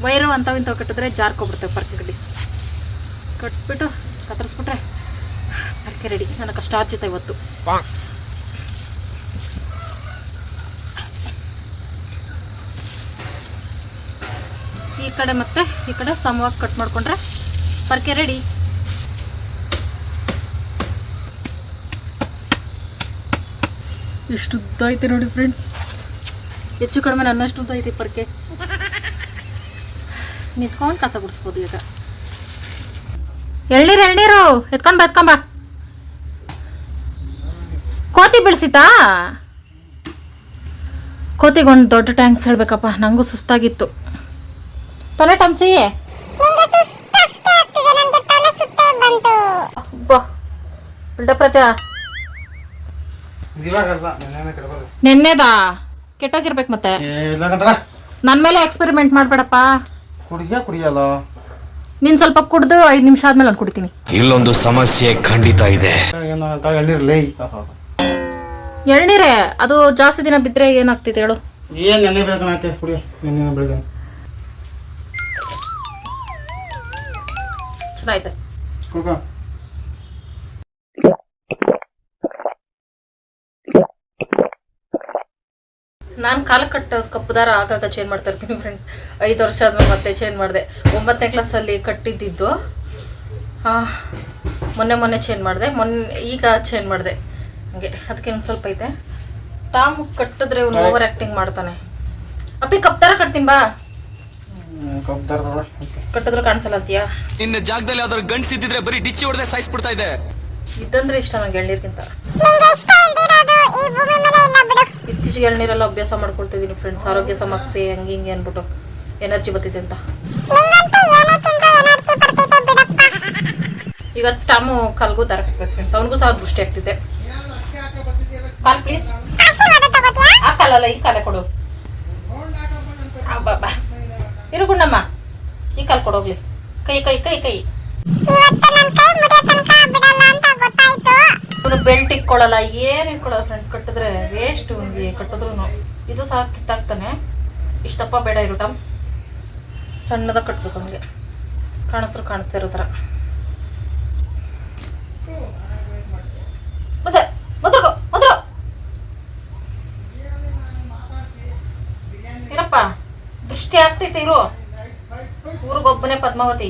ವೈರು ಅಂಥವು ಇಂಥವು ಕಟ್ಟಿದ್ರೆ ಜಾರ್ಕೊಬಿಡ್ತವೆ ಪರ್ಕೆ ಕಡ್ಡಿ. ಕಟ್ಬಿಟ್ಟು ಕತ್ತರಿಸ್ಬಿಟ್ರೆ ಪರ್ಕೆ ರೆಡಿ ನನಗೆ ಕಷ್ಟ ಆರ್ಜಿತ ಇವತ್ತು. ಕಡೆ ಮತ್ತೆ ಈ ಕಡೆ ಸಮವಾಗಿ ಕಟ್ ಮಾಡ್ಕೊಂಡ್ರೆ ಪರ್ಕೆ ರೆಡಿ ಎಷ್ಟು ಉದ್ದ ಐತೆ ನೋಡಿ ಫ್ರೆಂಡ್ಸ್ ಹೆಚ್ಚು ಕಡಿಮೆ ನನ್ನಷ್ಟು ಉದ್ದ ಐತೆ ಪರ್ಕೆ. ನಿಂತ್ಕೊಂಡು ಕಸ ಗುಡಿಸ್ಬೋದು ಈಗ. ಎಳ್ನೀರು ಎಳ್ನೀರು, ಎತ್ಕೊಂಡ್ ಬತ್ಕೊಂಬ ಕೋತಿ ಬಿಡಿಸಿತಾ? ಕೋತಿಗೊಂದು ದೊಡ್ಡ ಟ್ಯಾಂಕ್ಸ್ ಹೇಳ್ಬೇಕಪ್ಪ, ನಂಗೂ ಸುಸ್ತಾಗಿತ್ತು. ತೊಲೆ ಟಮ್ಸಿ ಬಾ ನಿನ್ನೆದಾ? ಕೆಟ್ಟೋಗಿರ್ಬೇಕು ಮತ್ತೆ. ನನ್ನ ಮೇಲೆ ಎಕ್ಸ್ಪೆರಿಮೆಂಟ್ ಮಾಡಬೇಡಪ್ಪ. ಕುಡಿಯ ಕುಡಿಯಲ್ಲ? ನೀನು ಸ್ವಲ್ಪ ಕುಡ್ದು ಐದು ನಿಮಿಷ ಆದ್ಮೇಲೆ ನಾನು ಕುಡಿತೀನಿ. ಇಲ್ಲೊಂದು ಸಮಸ್ಯೆ ಖಂಡಿತ ಇದೆ. ಎಳ್ನೀರೇ ಅದು ಜಾಸ್ತಿ ದಿನ ಬಿದ್ರೆ ಏನಾಗ್ತಿದೆ ಹೇಳು. ಏನ್ ನೆನ್ನೆ ಬೆಳಗ್ಗೆ ಕುಡಿಯ ನೆನ್ನೆ ಚೆನ್ನಾಯ್ತು ಕುಡ್ಕ. ನಾನು ಕಾಲ ಕಟ್ಟ ಕಪ್ಪು ದಾರ ಆಗಾಗ ಚೇಂಜ್ ಮಾಡ್ತಾ ಇರ್ತೀನಿ ಫ್ರೆಂಡ್ ಐದು ವರ್ಷ ಆದ್ಮೇಲೆ ಮತ್ತೆ ಚೇಂಜ್ ಮಾಡಿದೆ. ಒಂಬತ್ತನೇ ಕ್ಲಾಸಲ್ಲಿ ಕಟ್ಟಿದ್ದಿದ್ದು. ಮೊನ್ನೆ ಮೊನ್ನೆ ಚೇಂಜ್ ಮಾಡಿದೆ. ಮೊನ್ನೆ ಈಗ ಚೇಂಜ್ ಮಾಡಿದೆ. ಹಂಗೆ ಅದಕ್ಕೆ ಒಂದು ಸ್ವಲ್ಪ ಐತೆ. ಟಾಮ್ ಕಟ್ಟಿದ್ರೆ ಅವ್ನು ಓವರ್ ಆ್ಯಕ್ಟಿಂಗ್ ಮಾಡ್ತಾನೆ. ಅಪ್ಪಿ ಕಪ್ ದಾರ ಕಟ್ತೀನಿ ಬಾ. ಕಟ್ಟಿದ್ರು ಕಾಣಿಸಲ್ಲ ಅಂತೀಯಾ ನಿನ್ನ ಜಾಗದಲ್ಲಿ ಯಾವ್ದಾದ್ರು ಗಂಡ್ಸ್ ಇದ್ದಿದ್ರೆ ಬರೀ ಡಿಚ್ಚಿ ಹೊಡೆದೇ ಸಾಯಿಸ್ಬಿಡ್ತಾ ಇದೆ. ಇದ್ದಂದ್ರೆ ಇಷ್ಟ ನಂಗೆ ಎಳ್ನೀರ್ಗಿಂತ. ಇತ್ತೀಚೆಗೆ ಎಳ್ನೀರೆಲ್ಲ ಅಭ್ಯಾಸ ಮಾಡ್ಕೊಳ್ತಿದ್ದೀನಿ ಫ್ರೆಂಡ್ಸ್ ಆರೋಗ್ಯ ಸಮಸ್ಯೆ ಹಂಗೆ ಹಿಂಗೆ ಅನ್ಬಿಟ್ಟು. ಎನರ್ಜಿ ಬರ್ತೈತೆ ಅಂತ. ಈಗ ಟಾಮು ಕಲ್ಗೂ ದಾರ ಫ್ರೆಂಡ್ಸ್ ಅವನಿಗೂ ಸಹ ದೃಷ್ಟಿ ಆಗ್ತಿದೆ. ಕಾಲ್ ಪ್ಲೀಸ್ ಆ ಕಾಲಲ್ಲ ಈ ಕಾಲ ಕೊಡು. ಬಾ. ಇರು ಗುಂಡಮ್ಮ. ಈ ಕಾಲ್ ಕೊಡೋಗ್ಲಿ ಕೈ ಕೈ ಕೈ ಕೈ. ಇವನು ಬೆಲ್ಟ್ ಇಕ್ಕೊಳ್ಳಲ್ಲ ಏನು ಇಕ್ಕೊಳ್ಳಲ್ಲ ಫ್ರೆಂಡ್ ಕಟ್ಟಿದ್ರೆ ವೇಸ್ಟ್ ಅವ್ನಿಗೆ ಕಟ್ಟಿದ್ರು ಇದು ಸಹ ಕಿತ್ತಾಗ್ತಾನೆ ಇಷ್ಟಪ್ಪ ಬೇಡ ಇರು ಟಮ್. ಸಣ್ಣದಾಗ ಕಟ್ಬೇಕು ಅವನಿಗೆ ಕಾಣಿಸ್ರು ಕಾಣಿಸ್ತಾ ಇರೋ ಥರ ಮತ್ತೆ ಮೊದಲು ಮೊದಲು ಏನಪ್ಪ ದೃಷ್ಟಿ ಆಗ್ತೈತೆ ಇರು. ಊರಿಗೊಬ್ಬನೇ ಪದ್ಮಾವತಿ.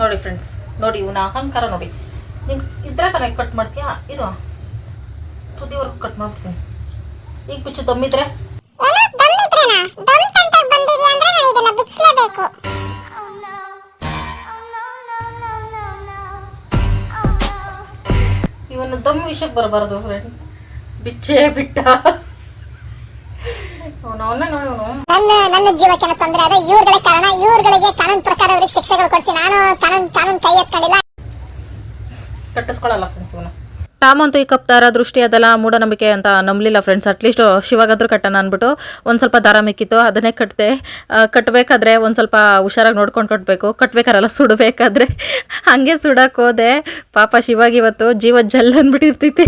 ನೋಡಿ ಫ್ರೆಂಡ್ಸ್ ನೋಡಿ ಇವನ ಅಹಂಕಾರ ನೋಡಿ. ನೀನು ಇದ್ರೆ ಕನೆಕ್ಟ್ ಕಟ್ ಮಾಡ್ತೀಯಾ? ಇರು. ತುದಿವರೆಗೂ ಕಟ್ ಮಾಡ್ತೀನಿ ಈಗ ಬಿಚ್ಚು ದಮ್ಮಿದ್ರೆ? ಇವನು ದಮ್ ವಿಷಯಕ್ಕೆ ಬರಬಾರ್ದು ಫ್ರೆಂಡ್ ಬಿಚ್ಚೇ ಬಿಟ್ಟ. ನನ್ನ ನನ್ನ ಜೀವಕ್ಕೆ ತೊಂದರೆ ಅದ ಇವ್ರುಗಳೇ ಕಾರಣ ಇವ್ರಗಳಿಗೆ ಕಾನೂನು ಪ್ರಕಾರ ಅವ್ರಿಗೆ ಶಿಕ್ಷೆಗಳು ಕೊಡಿಸಿ. ನಾನು ಕಾನೂನು ಕಾನೂನು ಕೈ ಎತ್ಕೊಂಡಿಲ್ಲ. ಕಟ್ಟಿಸ್ಕೊಳ್ಳಲ್ಲ ಫ್ರೆಂಡ್ಸ್ ಇವನು ಟಾಮ್ ಅಂತೂ ಈ ಕಪ್ ದಾರ ದೃಷ್ಟಿ ಅದೆಲ್ಲ ಮೂಢನಂಬಿಕೆ ಅಂತ ನಂಬಲಿಲ್ಲ ಫ್ರೆಂಡ್ಸ್ ಅಟ್ಲೀಸ್ಟ್ ಶಿವಾಗಾದ್ರೂ ಕಟ್ಟೋಣ ಅಂದ್ಬಿಟ್ಟು ಒಂದು ಸ್ವಲ್ಪ ದಾರ ಮಿಕ್ಕಿತ್ತು, ಅದನ್ನೇ ಕಟ್ಟಿದೆ ಕಟ್ಟಬೇಕಾದ್ರೆ ಒಂದು ಸ್ವಲ್ಪ ಹುಷಾರಾಗಿ ನೋಡ್ಕೊಂಡು ಕಟ್ಟಬೇಕು ಕಟ್ಟಬೇಕಾರಲ್ಲ ಸುಡಬೇಕಾದ್ರೆ ಹಾಗೆ ಸುಡಕ್ಕೆ ಹೋದೆ. ಪಾಪ ಶಿವಾಗ ಇವತ್ತು ಜೀವ ಜಲ್ ಅಂದ್ಬಿಟ್ಟಿರ್ತೈತಿ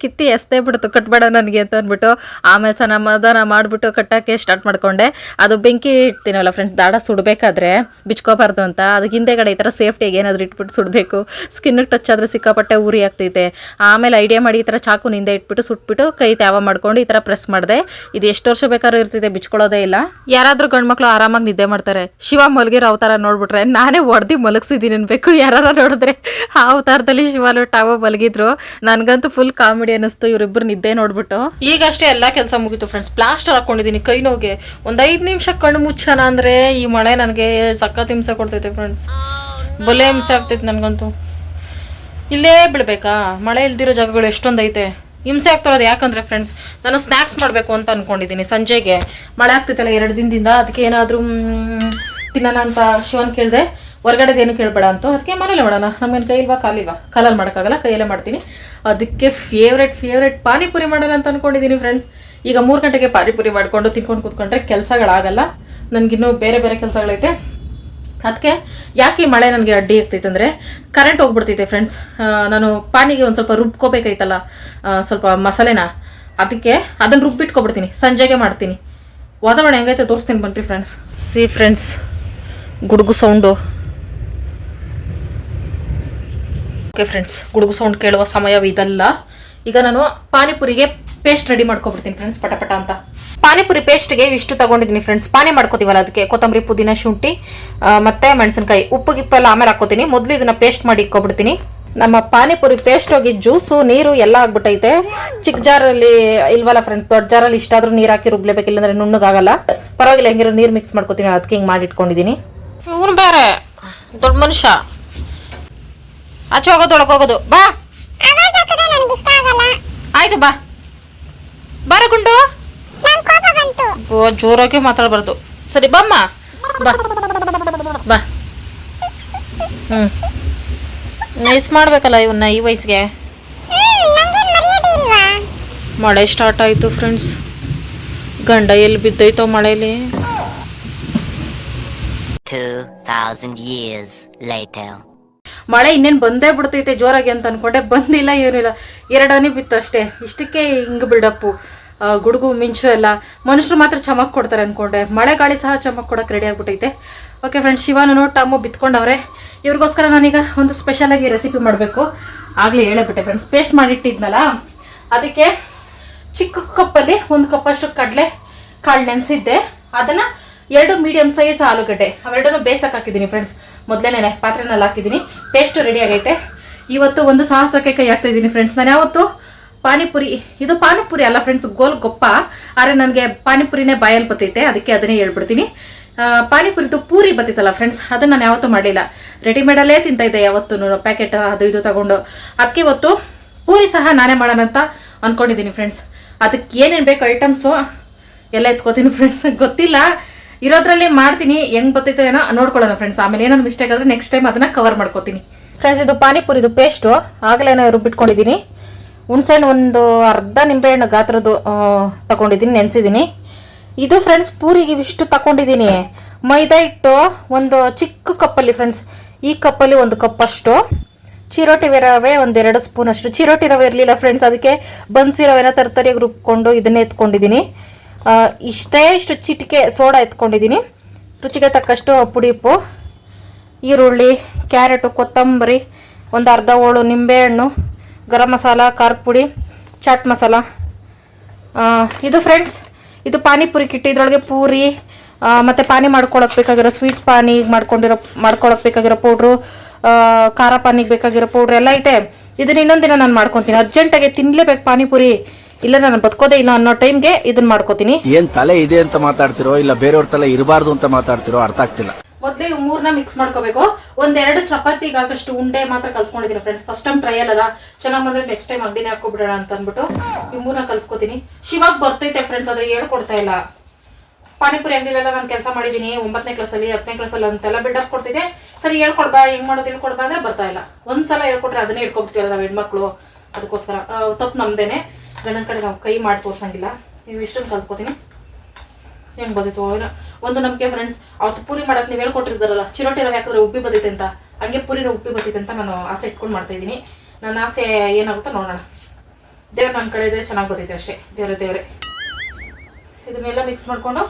ಕಿತ್ತಿ ಎಸ್ತೇ ಬಿಡ್ತು, ಕಟ್ಬೇಡ ನನಗೆ ಅಂತ ಅಂದ್ಬಿಟ್ಟು. ಆಮೇಲೆ ಸಮಾಧಾನ ಮಾಡಿಬಿಟ್ಟು ಕಟ್ಟೋಕ್ಕೆ ಸ್ಟಾರ್ಟ್ ಮಾಡಿಕೊಂಡೆ. ಅದು ಬೆಂಕಿ ಇಡ್ತೀನಲ್ಲ ಫ್ರೆಂಡ್ಸ್ ದಾಡ ಸುಡಬೇಕಾದ್ರೆ ಬಿಚ್ಕೋಬಾರ್ದು ಅಂತ. ಅದು ಹಿಂದೆಗಡೆ ಈ ಥರ ಸೇಫ್ಟಿಗೆ ಏನಾದರೂ ಇಟ್ಬಿಟ್ಟು ಸುಡಬೇಕು. ಸ್ಕಿನ್ನಿಗೆ ಟಚ್ ಆದರೆ ಸಿಕ್ಕಾಪಟ್ಟೆ ಉರಿ ಆಗ್ತೈತೆ. ಆಮೇಲೆ ಐಡಿಯಾ ಮಾಡಿ ಈ ಥರ ಚಾಕು ಹಿಂದೆ ಇಟ್ಬಿಟ್ಟು ಸುಟ್ಬಿಟ್ಟು ಕೈ ತ್ಯಾವ ಮಾಡ್ಕೊಂಡು ಈ ಥರ ಪ್ರೆಸ್ ಮಾಡಿದೆ. ಇದು ಎಷ್ಟು ವರ್ಷ ಬೇಕಾದ್ರೂ ಇರ್ತಿದೆ ಬಿಚ್ಕೊಳ್ಳೋದೇ ಇಲ್ಲ. ಯಾರಾದರೂ ಗಂಡ್ಮಕ್ಳು ಆರಾಮಾಗಿ ನಿದ್ದೆ ಮಾಡ್ತಾರೆ. ಶಿವ ಮಲಗಿರೋ ಅವತಾರ ನೋಡ್ಬಿಟ್ರೆ ನಾನೇ ಒಡ್ದು ಮಲಗಿಸಿದ್ದೀನಿ ಅನ್ಬೇಕು. ಯಾರು ನೋಡಿದ್ರೆ ಆ ಅವತಾರದಲ್ಲಿ ಶಿವಾಲು ಟಾವ ಮಲಗಿದ್ರು. ನನಗಂತೂ ಫುಲ್ ಕಾಮಿಡಿ ಅನ್ನಿಸ್ತು ಇವರಿಬ್ಬರು ನಿದ್ದೆ ನೋಡ್ಬಿಟ್ಟು. ಈಗ ಅಷ್ಟೇ ಎಲ್ಲ ಕೆಲಸ ಮುಗಿತು ಫ್ರೆಂಡ್ಸ್ ಪ್ಲಾಸ್ಟರ್ ಹಾಕೊಂಡಿದ್ದೀನಿ ಕೈ ನೋಗೆ ಒಂದ್ ಐದ್ ನಿಮಿಷ ಕಣ್ಣು ಮುಚ್ಚೋಣ ಅಂದ್ರೆ ಈ ಮಳೆ ನನಗೆ ಸಖತ್ ಹಿಂಸೆ ಕೊಡ್ತೈತೆ ಫ್ರೆಂಡ್ಸ್ ಬಲೆ ಹಿಂಸೆ ಆಗ್ತೈತೆ ನನಗಂತೂ. ಇಲ್ಲೇ ಬಿಡ್ಬೇಕಾ? ಮಳೆ ಇಲ್ದಿರೋ ಜಾಗಗಳು ಎಷ್ಟೊಂದೈತೆ ಹಿಂಸೆ ಆಗ್ತಿರೋದು ಯಾಕಂದ್ರೆ ಫ್ರೆಂಡ್ಸ್ ನಾನು ಸ್ನ್ಯಾಕ್ಸ್ ಮಾಡಬೇಕು ಅಂತ ಅನ್ಕೊಂಡಿದ್ದೀನಿ ಸಂಜೆಗೆ. ಮಳೆ ಆಗ್ತೈತಲ್ಲ ಎರಡು ದಿನದಿಂದ. ಅದಕ್ಕೆ ಏನಾದರೂ ತಿನ್ನೋಣ ಅಂತ ಶಿವನ್ ಕೇಳಿದೆ. ಹೊರಗಡೆದು ಏನು ಕೇಳಬೇಡ ಅಂತ. ಅದಕ್ಕೆ ಮನೇಲೆ ಮಾಡೋಣ. ನಮ್ಗೇನು ಕೈ ಇಲ್ವಾ? ಕಾಲಿಲ್ವಾ ಕಾಲಲ್ಲಿ ಮಾಡೋಕ್ಕಾಗಲ್ಲ, ಕೈಯಲ್ಲೇ ಮಾಡ್ತೀನಿ. ಅದಕ್ಕೆ ಫೇವ್ರೆಟ್ ಫೇವ್ರೆಟ್ ಪಾನಿಪುರಿ ಮಾಡೋಣ ಅಂತ ಅಂದ್ಕೊಂಡಿದ್ದೀನಿ ಫ್ರೆಂಡ್ಸ್ ಈಗ ಮೂರು ಗಂಟೆಗೆ ಪಾನಿಪುರಿ ಮಾಡಿಕೊಂಡು ತಿನ್ಕೊಂಡು ಕೂತ್ಕೊಂಡ್ರೆ ಕೆಲಸಗಳಾಗಲ್ಲ. ನನಗಿನ್ನೂ ಬೇರೆ ಬೇರೆ ಕೆಲಸಗಳೈತೆ. ಅದಕ್ಕೆ ಯಾಕೆ ಮಳೆ ನನಗೆ ಅಡ್ಡಿ ಆಗ್ತೈತೆ ಅಂದರೆ ಕರೆಂಟ್ ಹೋಗ್ಬಿಡ್ತೈತೆ ಫ್ರೆಂಡ್ಸ್ ನಾನು ಪಾನಿಗೆ ಒಂದು ಸ್ವಲ್ಪ ರುಬ್ಕೋಬೇಕಾಯ್ತಲ್ಲ ಸ್ವಲ್ಪ ಮಸಾಲೆನ. ಅದಕ್ಕೆ ಅದನ್ನು ರುಬ್ಬಿಟ್ಕೊಬಿಡ್ತೀನಿ. ಸಂಜೆಗೆ ಮಾಡ್ತೀನಿ. ವಾತಾವರಣ ಹೆಂಗೈತೆ ತೋರಿಸ್ತೀನಿ ಬನ್ರಿ ಫ್ರೆಂಡ್ಸ್ ಸಿ ಫ್ರೆಂಡ್ಸ್ ಗುಡುಗು ಸೌಂಡು ಓಕೆ ಫ್ರೆಂಡ್ಸ್ ಗುಡುಗು ಸೌಂಡ್ ಕೇಳುವ ಸಮಯವಿದಲ್ಲ ಈಗ ನಾನು ಪಾನಿಪುರಿಗೆ ಪೇಸ್ಟ್ ರೆಡಿ ಮಾಡ್ಕೊಬಿಡ್ತೀನಿ ಫ್ರೆಂಡ್ಸ್ ಪಟ ಪಟ ಅಂತ. ಪಾನಿಪುರಿ ಪೇಸ್ಟ್ಗೆ ಇಷ್ಟು ತಗೊಂಡಿದ್ದೀನಿ ಫ್ರೆಂಡ್ಸ್ ಪಾನಿ ಮಾಡ್ಕೋತೀವಲ್ಲ ಅದಕ್ಕೆ? ಕೊತ್ತಂಬರಿ, ಪುದೀನ, ಶುಂಠಿ ಮತ್ತೆ ಮೆಣಸಿನಕಾಯಿ. ಉಪ್ಪು ಎಲ್ಲ ಆಮೇಲೆ ಹಾಕೋತೀನಿ ಮೊದಲು ಇದನ್ನ ಪೇಸ್ಟ್ ಮಾಡಿ ಇಟ್ಕೊಬಿಡ್ತೀನಿ. ನಮ್ಮ ಪಾನಿಪುರಿ ಪೇಸ್ಟ್ ಹೋಗಿ ಜ್ಯೂಸು, ನೀರು ಎಲ್ಲ ಆಗ್ಬಿಟ್ಟೈತೆ. ಚಿಕ್ಕ ಜಾರಲ್ಲಿ ಇಲ್ವಲ್ಲ ಫ್ರೆಂಡ್ಸ್ ದೊಡ್ಡ ಜಾರಲ್ಲಿ ಇಷ್ಟಾದ್ರೂ ನೀರು ಹಾಕಿ ರುಬ್ಲೇಬೇಕು, ಇಲ್ಲಾಂದ್ರೆ ನುಣ್ಣಗಾಗಲ್ಲ. ಪರವಾಗಿಲ್ಲ ಹೆಂಗಿರೋ ನೀರು ಮಿಕ್ಸ್ ಮಾಡ್ಕೋತೀನಿ. ಅದಕ್ಕೆ ಹಿಂಗೆ ಮಾಡಿ ಇಟ್ಕೊಂಡಿದ್ದೀನಿ. ಇವನು ಬೇರೆ. ದೊಡ್ಡ ಮನುಷ್ಯ. ಆಚೆ ಹೋಗೋದು ಒಳಗೆ ಹೋಗೋದು. ಬಾ. ಅವಾಜ್ ಹಾಕಿದ್ರೆ ನನಗೆ ಇಷ್ಟ ಆಗಲ್ಲ. ಆಯ್ತು ಬಾ. ಬಾರ ಗುಂಡು. ನನ್ ಕೋಪ ಬಂತು. ಓ ಜೋರಾಗಿ ಮಾತಾಡಬಾರ್ದು. ಸರಿ ಬಮ್ಮ ಬಾ. ಬಾ. ಹ್ಞೂ ನೈಸ್ ಮಾಡ್ಬೇಕಲ್ಲ ಇವನ್ನ ಈ ವಯಸ್ಸಿಗೆ. ಮಳೆ ಸ್ಟಾರ್ಟ್ ಆಯಿತು ಫ್ರೆಂಡ್ಸ್ ಗಂಡ ಎಲ್ಲಿ ಬಿದ್ದೈತೋ ಮಳೆಯಲ್ಲಿ 2,000 years later. ಮಳೆ ಇನ್ನೇನು ಬಂದೇ ಬಿಡ್ತೈತೆ ಜೋರಾಗಿ ಅಂತ ಅನ್ಕೊಂಡೆ. ಬಂದಿಲ್ಲ, ಏನಿಲ್ಲ. ಎರಡನೇ ಬಿತ್ತು ಅಷ್ಟೇ. ಇಷ್ಟಕ್ಕೆ ಹಿಂಗೆ ಬಿಲ್ಡಪ್ಪು ಗುಡುಗು, ಮಿಂಚು ಎಲ್ಲ. ಮನುಷ್ಯರು ಮಾತ್ರ ಚಮಕ್ ಕೊಡ್ತಾರೆ ಅಂದ್ಕೊಂಡೆ ಮಳೆ ಗಾಳಿ ಸಹ ಚಮಕ್ ಕೊಡಕ್ಕೆ ರೆಡಿ ಆಗ್ಬಿಟ್ಟೈತೆ. ಓಕೆ ಫ್ರೆಂಡ್ಸ್ ಶಿವಾನು, ಟಾಮು ಬಿತ್ಕೊಂಡವ್ರೆ. ಇವ್ರಿಗೋಸ್ಕರ ನಾನೀಗ ಒಂದು ಸ್ಪೆಷಲಾಗಿ ರೆಸಿಪಿ ಮಾಡಬೇಕು. ಆಗಲೇ ಹೇಳಬಿಟ್ಟೆ ಫ್ರೆಂಡ್ಸ್ ಪೇಸ್ಟ್ ಮಾಡಿಟ್ಟಿದ್ನಲ್ಲ? ಅದಕ್ಕೆ ಚಿಕ್ಕ ಕಪ್ಪಲ್ಲಿ ಒಂದು ಕಪ್ಪಷ್ಟು ಕಡಲೆ, ಕಾಳು ನೆನೆಸಿದ್ದೆ. ಅದನ್ನು ಎರಡು ಮೀಡಿಯಮ್ ಸೈಜ್ ಆಲೂಗಡ್ಡೆ. ಅವೆರಡನ್ನು ಬೇಸಕ್ಕೆ ಹಾಕಿದ್ದೀನಿ ಫ್ರೆಂಡ್ಸ್ ಮೊದಲೇನೆ ಪಾತ್ರೆನಲ್ಲಿ ಹಾಕಿದ್ದೀನಿ. ಪೇಸ್ಟ್ ರೆಡಿ ಆಗೈತೆ. ಇವತ್ತು ಒಂದು ಸಾಹಸಕ್ಕೆ ಕೈ ಹಾಕ್ತಾ ಇದ್ದೀನಿ ಫ್ರೆಂಡ್ಸ್ ನಾನು ಯಾವತ್ತು ಪಾನಿಪುರಿ, ಇದು ಪಾನಿಪುರಿ ಅಲ್ಲ ಫ್ರೆಂಡ್ಸ್ ಗೋಲ್ ಗೊಪ್ಪ ಆದರೆ ನನಗೆ ಪಾನಿಪುರಿನೇ ಬಾಯಲ್ಲಿ ಬತ್ತೈತೆ, ಅದಕ್ಕೆ ಅದನ್ನೇ ಹೇಳ್ಬಿಡ್ತೀನಿ. ಪಾನಿಪುರಿ ಪಾನಿಪುರಿದು ಪೂರಿ ಬತ್ತಿತ್ತಲ್ಲ ಫ್ರೆಂಡ್ಸ್ ಅದನ್ನು ನಾನು ಯಾವತ್ತೂ ಮಾಡಿಲ್ಲ ರೆಡಿಮೇಡಲ್ಲೇ ತಿಂತಾಯಿದ್ದೆ ಯಾವತ್ತೂ ಪ್ಯಾಕೆಟ್ ಅದು ಇದು ತಗೊಂಡು. ಅದಕ್ಕೆ ಇವತ್ತು ಪೂರಿ ಸಹ ನಾನೇ ಮಾಡೋಣ ಅಂತ ಅಂದ್ಕೊಂಡಿದ್ದೀನಿ ಫ್ರೆಂಡ್ಸ್ ಅದಕ್ಕೆ ಏನೇನು ಬೇಕು ಐಟಮ್ಸು ಎಲ್ಲ ಎತ್ಕೋತೀನಿ ಫ್ರೆಂಡ್ಸ್ ಗೊತ್ತಿಲ್ಲ. ಇರೋದ್ರಲ್ಲಿ ಮಾಡ್ತೀನಿ. ಹೆಂಗ್ ಬರ್ತೈತೋ ಏನೋ ನೋಡ್ಕೊಳ್ಳೋಣ ಫ್ರೆಂಡ್ಸ್ ಆಮೇಲೆ ಏನಾದ್ರು ಮಿಸ್ಟೇಕ್ ಆದ್ರೆ ನೆಕ್ಸ್ಟ್ ಟೈಮ್ ಅದನ್ನ ಕವರ್ ಮಾಡ್ಕೋತೀನಿ. ಫ್ರೆಂಡ್ಸ್ ಇದು ಪಾನಿಪುರಿದು ಪೇಸ್ಟು ಆಗಲೇ ರುಬ್ಬಿಟ್ಕೊಂಡಿದ್ದೀನಿ ಹುಣ್ಸೆಹಣ್ಣು ಒಂದು ಅರ್ಧ ನಿಂಬೆಹಣ್ಣು ಗಾತ್ರದ್ದು ತಗೊಂಡಿದ್ದೀನಿ ನೆನೆಸಿದ್ದೀನಿ ಇದು ಫ್ರೆಂಡ್ಸ್ ಪೂರಿಗೆ ಇವಿಷ್ಟು ತಗೊಂಡಿದ್ದೀನಿ ಮೈದಾ ಹಿಟ್ಟು ಒಂದು ಚಿಕ್ಕ ಕಪ್ಪಲ್ಲಿ ಫ್ರೆಂಡ್ಸ್ ಈ ಕಪ್ಪಲ್ಲಿ ಒಂದು ಕಪ್ಪಷ್ಟು ಚಿರೋಟಿ ರವೆ ಒಂದೆರಡು ಸ್ಪೂನ್ ಅಷ್ಟು. ಚಿರೋಟಿ ರವೆ ಇರಲಿಲ್ಲ ಫ್ರೆಂಡ್ಸ್ ಅದಕ್ಕೆ ಬನ್ಸಿ ರವೆನ ತರ್ತರಿಯಾಗಿ ರುಬ್ಕೊಂಡು ಇದನ್ನೇ ಎತ್ಕೊಂಡಿದ್ದೀನಿ ಇಷ್ಟೇ ಇಷ್ಟು ಚಿಟಿಕೆ ಸೋಡಾ ಎತ್ಕೊಂಡಿದ್ದೀನಿ. ರುಚಿಗೆ ತಕ್ಕಷ್ಟು ಪುಡಿ ಉಪ್ಪು, ಈರುಳ್ಳಿ, ಕ್ಯಾರೆಟು, ಕೊತ್ತಂಬರಿ, ಒಂದು ಅರ್ಧ ಹೋಳು ನಿಂಬೆಹಣ್ಣು, ಗರಂ ಮಸಾಲ, ಖಾರದ ಪುಡಿ, ಚಾಟ್ ಮಸಾಲ. ಇದು ಫ್ರೆಂಡ್ಸ್ ಇದು ಪಾನಿಪುರಿ ಕಿಟ್ ಇದರೊಳಗೆ ಪೂರಿ ಮತ್ತು ಮತ್ತೆ ಪಾನಿ ಮಾಡ್ಕೊಳಕ್ಕೆ ಬೇಕಾಗಿರೋ ಸ್ವೀಟ್ ಪಾನಿ ಮಾಡ್ಕೊಂಡಿರೋ ಮಾಡ್ಕೊಳಕ್ಕೆ ಬೇಕಾಗಿರೋ ಪೌಡ್ರು ಖಾರ ಪಾನಿಗೆ ಬೇಕಾಗಿರೋ ಪೌಡ್ರ್ ಎಲ್ಲ ಐತೆ. ಇದನ್ನ ಇನ್ನೊಂದಿನ ನಾನು ಮಾಡ್ಕೊತೀನಿ. ಅರ್ಜೆಂಟಾಗಿ ತಿನ್ನಲೇಬೇಕು ಪಾನಿಪುರಿ. ಇಲ್ಲ ನಾನು ಬದುಕೋದೇ ಇಲ್ಲ ಅನ್ನೋ ಟೈಮ್ಗೆ ಇದನ್ನ ಮಾಡ್ಕೋತೀನಿ. ಏನ್ ತಲೆ ಇದೆ ಅಂತ ಮಾತಾಡ್ತಿರೋ ಇಲ್ಲ ಬೇರೆಯವ್ರ ತಲೆ ಇರಬಾರ್ದು ಅಂತ ಮಾತಾಡ್ತಿರೋ ಅರ್ಥ ಆಗ್ತಿಲ್ಲ. ಮೊದಲೇ ಮೂರ್ನ ಮಿಕ್ಸ್ ಮಾಡ್ಕೋಬೇಕು. ಒಂದೆರಡು ಚಪಾತಿಗೆ ಆಗಷ್ಟು ಉಂಡೆ ಮಾತ್ರ ಕಲ್ಸ್ಕೊಂಡಿದ್ದೀನಿ ಫ್ರೆಂಡ್ಸ್ ಫಸ್ಟ್ ಟೈಮ್ ಟ್ರಯಲ್ ಅಲ್ಲ. ಚೆನ್ನಾಗಿ ಬಂದ್ರೆ ನೆಕ್ಸ್ಟ್ ಟೈಮ್ ಅಂಗಡಿನೇ ಹಾಕೋಬಿಡೋಣ ಅಂತ ಅಂದ್ಬಿಟ್ಟು ಈ ಮೂರ್ನ ಕಲ್ಸ್ಕೊತೀನಿ. ಶಿವಾಗ್ ಬರ್ತೈತೆ ಫ್ರೆಂಡ್ಸ್ ಅದ್ರ ಹೇಳ್ಕೊಡ್ತಾ ಇಲ್ಲ. ಪಾನಿಪುರಿ ಅಂಗಡಿಲೆಲ್ಲ ನಾನು ಕೆಲಸ ಮಾಡಿದ್ದೀನಿ ಒಂಬತ್ತನೇ ಕ್ಲಾಸಲ್ಲಿ ಹತ್ತನೇ ಕ್ಲಾಸಲ್ಲಿ ಅಂತೆಲ್ಲ ಬಿಲ್ಡಪ್ ಕೊಡ್ತಿದೆ ಸರಿ ಹೇಳ್ಕೊಡ್ಬಾ ಹೆಂಗ್ ಮಾಡೋದು ಹೇಳ್ಕೊಡ್ಬಾ ಅಂದ್ರೆ ಬರ್ತಾ ಇಲ್ಲ. ಒಂದ್ಸಲ ಹೇಳ್ಕೊಟ್ರೆ ಅದನ್ನೇ ಹೇಳ್ಕೊಬಿಡ್ತೀವಲ್ಲ ನಾವು ಹೆಣ್ಮಕ್ಳು. ಅದಕ್ಕೋಸ್ಕರ. ತಪ್ಪು ನಮ್ದೇನೆ. ಗಂಡನ ಕಡೆ ಕೈ ಮಾಡಿ ತೋರ್ಸಂಗಿಲ್ಲ. ನೀವು ಇಷ್ಟೊಂದು ಕಲ್ಸ್ಕೊತೀನಿ. ಹೆಂಗೆ ಬಂದಿತ್ತು ಏನೋ. ಒಂದು ನಮ್ಗೆ ಫ್ರೆಂಡ್ಸ್ ಅವತ್ತು ಪೂರಿ ಮಾಡಕ್ ನೀವು ಹೇಳ್ಕೊಟ್ಟಿರ್ತಾರಲ್ಲ, ಚಿರೋಟಿ ಇರೋ ಯಾಕಂದ್ರೆ ಉಪ್ಪಿ ಬರ್ತೈತೆ ಅಂತ. ಹಂಗೆ ಪೂರಿನ ಉಪ್ಪಿ ಬರ್ತೈತೆ ಅಂತ ನಾನು ಆಸೆ ಇಟ್ಕೊಂಡು ಮಾಡ್ತಾ ಇದ್ದೀನಿ. ನನ್ನ ಆಸೆ ಏನಾಗುತ್ತೋ ನೋಡೋಣ. ದೇವ್ರ ನನ್ನ ಕಡೆ ಇದ್ರೆ ಚೆನ್ನಾಗಿ ಬರ್ತೈತೆ ಅಷ್ಟೇ. ದೇವ್ರೆ ದೇವ್ರೆ. ಇದನ್ನೆಲ್ಲ ಮಿಕ್ಸ್ ಮಾಡಿಕೊಂಡು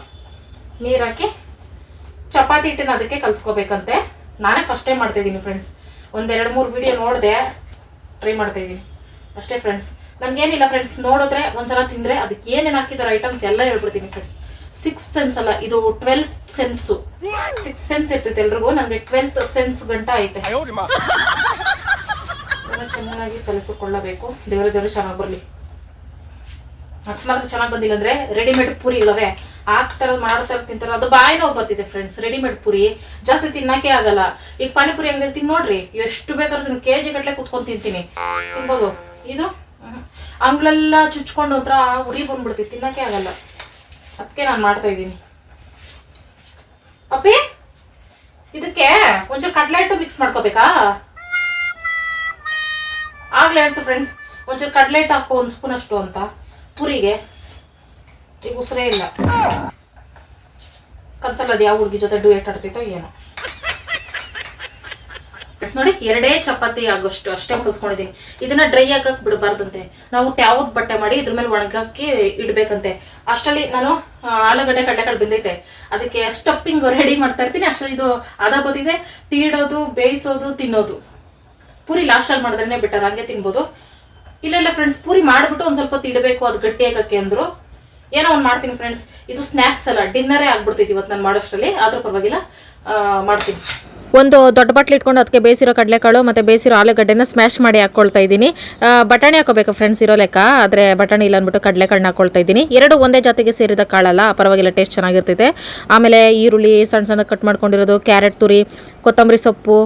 ನೀರು ಹಾಕಿ ಚಪಾತಿ ಹಿಟ್ಟಿನ ಅದಕ್ಕೆ ಕಲ್ಸ್ಕೋಬೇಕಂತೆ. ನಾನೇ ಫಸ್ಟ್ ಟೈಮ್ ಮಾಡ್ತಾ ಇದ್ದೀನಿ ಫ್ರೆಂಡ್ಸ್ ಒಂದೆರಡು ಮೂರು ವಿಡಿಯೋ ನೋಡಿದೆ ಟ್ರೈ ಮಾಡ್ತಾ ಇದ್ದೀನಿ. ಅಷ್ಟೇ ಫ್ರೆಂಡ್ಸ್ ನನಗೇನಿಲ್ಲ ಫ್ರೆಂಡ್ಸ್ ನೋಡಿದ್ರೆ ಒಂದ್ಸಲ ತಿಂದರೆ ಅದಕ್ಕೆ ಏನೇನು ಹಾಕಿದಾರೆ ಐಟಮ್ಸ್ ಎಲ್ಲ ಹೇಳ್ಬಿಡ್ತೀನಿ ಫ್ರೆಂಡ್ಸ್ ಸಿಕ್ಸ್ ಸೆನ್ಸ್ ಅಲ್ಲ ಇದು ಟ್ವೆಲ್ತ್ ಸೆನ್ಸು ಸಿಕ್ಸ್ ಸೆನ್ಸ್ ಇರ್ತೈತೆ ಎಲ್ರಿಗೂ ನನಗೆ ಟ್ವೆಲ್ತ್ ಸೆನ್ಸ್ ಗಂಟ ಐತೆ. ಚೆನ್ನಾಗಿ ಕಲಿಸಿಕೊಳ್ಳಬೇಕು. ದೇವ್ರ ದೇವ್ರ ಚೆನ್ನಾಗಿ ಬರಲಿ. ಅಕಸ್ಮಾತ್ ಚೆನ್ನಾಗಿ ಬಂದಿಲ್ಲ ಅಂದ್ರೆ ರೆಡಿಮೇಡ್ ಪೂರಿಗಳವೆ ಹಾಕ್ತಾರ ಮಾಡ್ತಾರ ತಿಂತಾರ ಅದು ಬಾಯಿ ನೋವು ಬರ್ತಿದೆ ಫ್ರೆಂಡ್ಸ್ ರೆಡಿಮೇಡ್ ಪೂರಿ. ಜಾಸ್ತಿ ತಿನ್ನಕ್ಕೆ ಆಗಲ್ಲ. ಈಗ ಪಾನಿಪುರಿ ಹೆಂಗ್ ತಿನ್ ನೋಡ್ರಿ ಎಷ್ಟು ಬೇಕಾದ್ರೂ ಕೆ ಜಿ ಗಟ್ಲೆ ಕುತ್ಕೊಂಡ್ ತಿಂತೀನಿ. ತಿನ್ಬೋದು? ಇದು? ಹ್ಮ್. ಅಂಗ್ಳೆಲ್ಲ ಚುಚ್ಕೊಂಡು ಹತ್ರ ಉರಿ ಬಂದ್ಬಿಡ್ತೀವಿ ತಿನ್ನಕ್ಕೆ ಆಗಲ್ಲ. ಅದಕ್ಕೆ ನಾನು ಮಾಡ್ತಾ ಇದ್ದೀನಿ. ಅಪ್ಪಿ ಇದಕ್ಕೆ ಒಂಚೂರು ಕಡ್ಲೆಟ್ಟು ಮಿಕ್ಸ್ ಮಾಡ್ಕೋಬೇಕಾ? ಆಗ್ಲೇ ಹೇಳ್ತು ಫ್ರೆಂಡ್ಸ್ ಒಂಚೂರು ಕಡ್ಲೆಟ್ ಹಾಕೋ, ಒಂದು ಸ್ಪೂನ್ ಅಷ್ಟು ಅಂತ. ಪುರಿಗೆ. ಈಗ ಉಸಿರೇ ಇಲ್ಲ. ಕನ್ಸಲ್ಲ ಅದು ಯಾವ ಹುಡುಗಿ ಜೊತೆ ಡುಯೆಟ್ ಆಡ್ತೈತೋ ಏನೋ. ನೋಡಿ ಎರಡೇ ಚಪಾತಿ ಆಗೋಷ್ಟು ಅಷ್ಟೇ ಕಲ್ಸ್ಕೊಂಡಿದೀನಿ. ಇದನ್ನ ಡ್ರೈ ಆಗಕ್ ಬಿಡಬಾರ್ದಂತೆ. ನಾವು ಯಾವ್ದು ಬಟ್ಟೆ ಮಾಡಿ ಇದ್ರ ಮೇಲೆ ಒಣಗಕ್ಕೆ ಇಡ್ಬೇಕಂತೆ. ಅಷ್ಟರಲ್ಲಿ ನಾನು ಆಲೂಗಡ್ಡೆ ಕಡಲೆಕಾಳು ಬಿಂದೈತೆ. ಅದಕ್ಕೆ ಸ್ಟಫಿಂಗ್ ರೆಡಿ ಮಾಡ್ತಾ ಇರ್ತೀನಿ. ಅಷ್ಟರಲ್ಲಿ ಇದು ಅದ ಗೊತ್ತಿದೆ ತೀಡೋದು, ಬೇಯಿಸೋದು, ತಿನ್ನೋದು. ಪೂರಿ ಲಾಸ್ಟಲ್ಲಿ ಮಾಡಿದ್ರೆ ಬೆಟರ್ ಹಂಗೆ ತಿನ್ಬೋದು. ಇಲ್ಲ ಇಲ್ಲ ಫ್ರೆಂಡ್ಸ್ ಪೂರಿ ಮಾಡಿಬಿಟ್ಟು ಒಂದು ಸ್ವಲ್ಪ ತಿಡಬೇಕು ಅದು ಗಟ್ಟಿ ಆಗಕ್ಕೆ ಅಂದ್ರು. ಏನೋ ಒಂದು ಮಾಡ್ತೀನಿ ಫ್ರೆಂಡ್ಸ್ ಇದು ಸ್ನ್ಯಾಕ್ಸ್ ಅಲ್ಲ. ಡಿನ್ನರೇ ಆಗ್ಬಿಡ್ತೈತಿ ಇವತ್ತು ನಾನು ಮಾಡೋಷ್ಟರಲ್ಲಿ. ಆದ್ರೂ ಪರವಾಗಿಲ್ಲ. ಮಾಡ್ತೀನಿ. ಒಂದು ದೊಡ್ಡ ಬಟ್ಲು ಇಟ್ಕೊಂಡು ಅದಕ್ಕೆ ಬೇಯಿಸಿರೋ ಕಡಲೆಕಾಳು ಮತ್ತು ಬೇಯಿಸಿರೋ ಆಲೂಗಡ್ಡೆನ ಸ್ಮ್ಯಾಶ್ ಮಾಡಿ ಹಾಕ್ಕೊಳ್ತಾ ಇದ್ದೀನಿ. ಬಟಾಣಿ ಹಾಕೋಬೇಕು ಫ್ರೆಂಡ್ಸ್ ಇರೋ ಲೆಕ್ಕ, ಆದರೆ ಬಟಾಣಿ ಇಲ್ಲ ಅಂದ್ಬಿಟ್ಟು ಕಡಲೆಕಾಳನ್ನ ಹಾಕ್ಕೊಳ್ತಾ ಇದ್ದೀನಿ. ಎರಡು ಒಂದೇ ಜಾತಿಗೆ ಸೇರಿದ ಕಾಳಲ್ಲ ಪರವಾಗಿಲ್ಲ ಟೇಸ್ಟ್ ಚೆನ್ನಾಗಿರ್ತೈತೆ ಆಮೇಲೆ ಈರುಳ್ಳಿ ಸಣ್ಣ ಸಣ್ಣ ಕಟ್ ಮಾಡ್ಕೊಂಡಿರೋದು ಕ್ಯಾರೆಟ್ ತುರಿ, ಕೊತ್ತಂಬರಿ ಸೊಪ್ಪು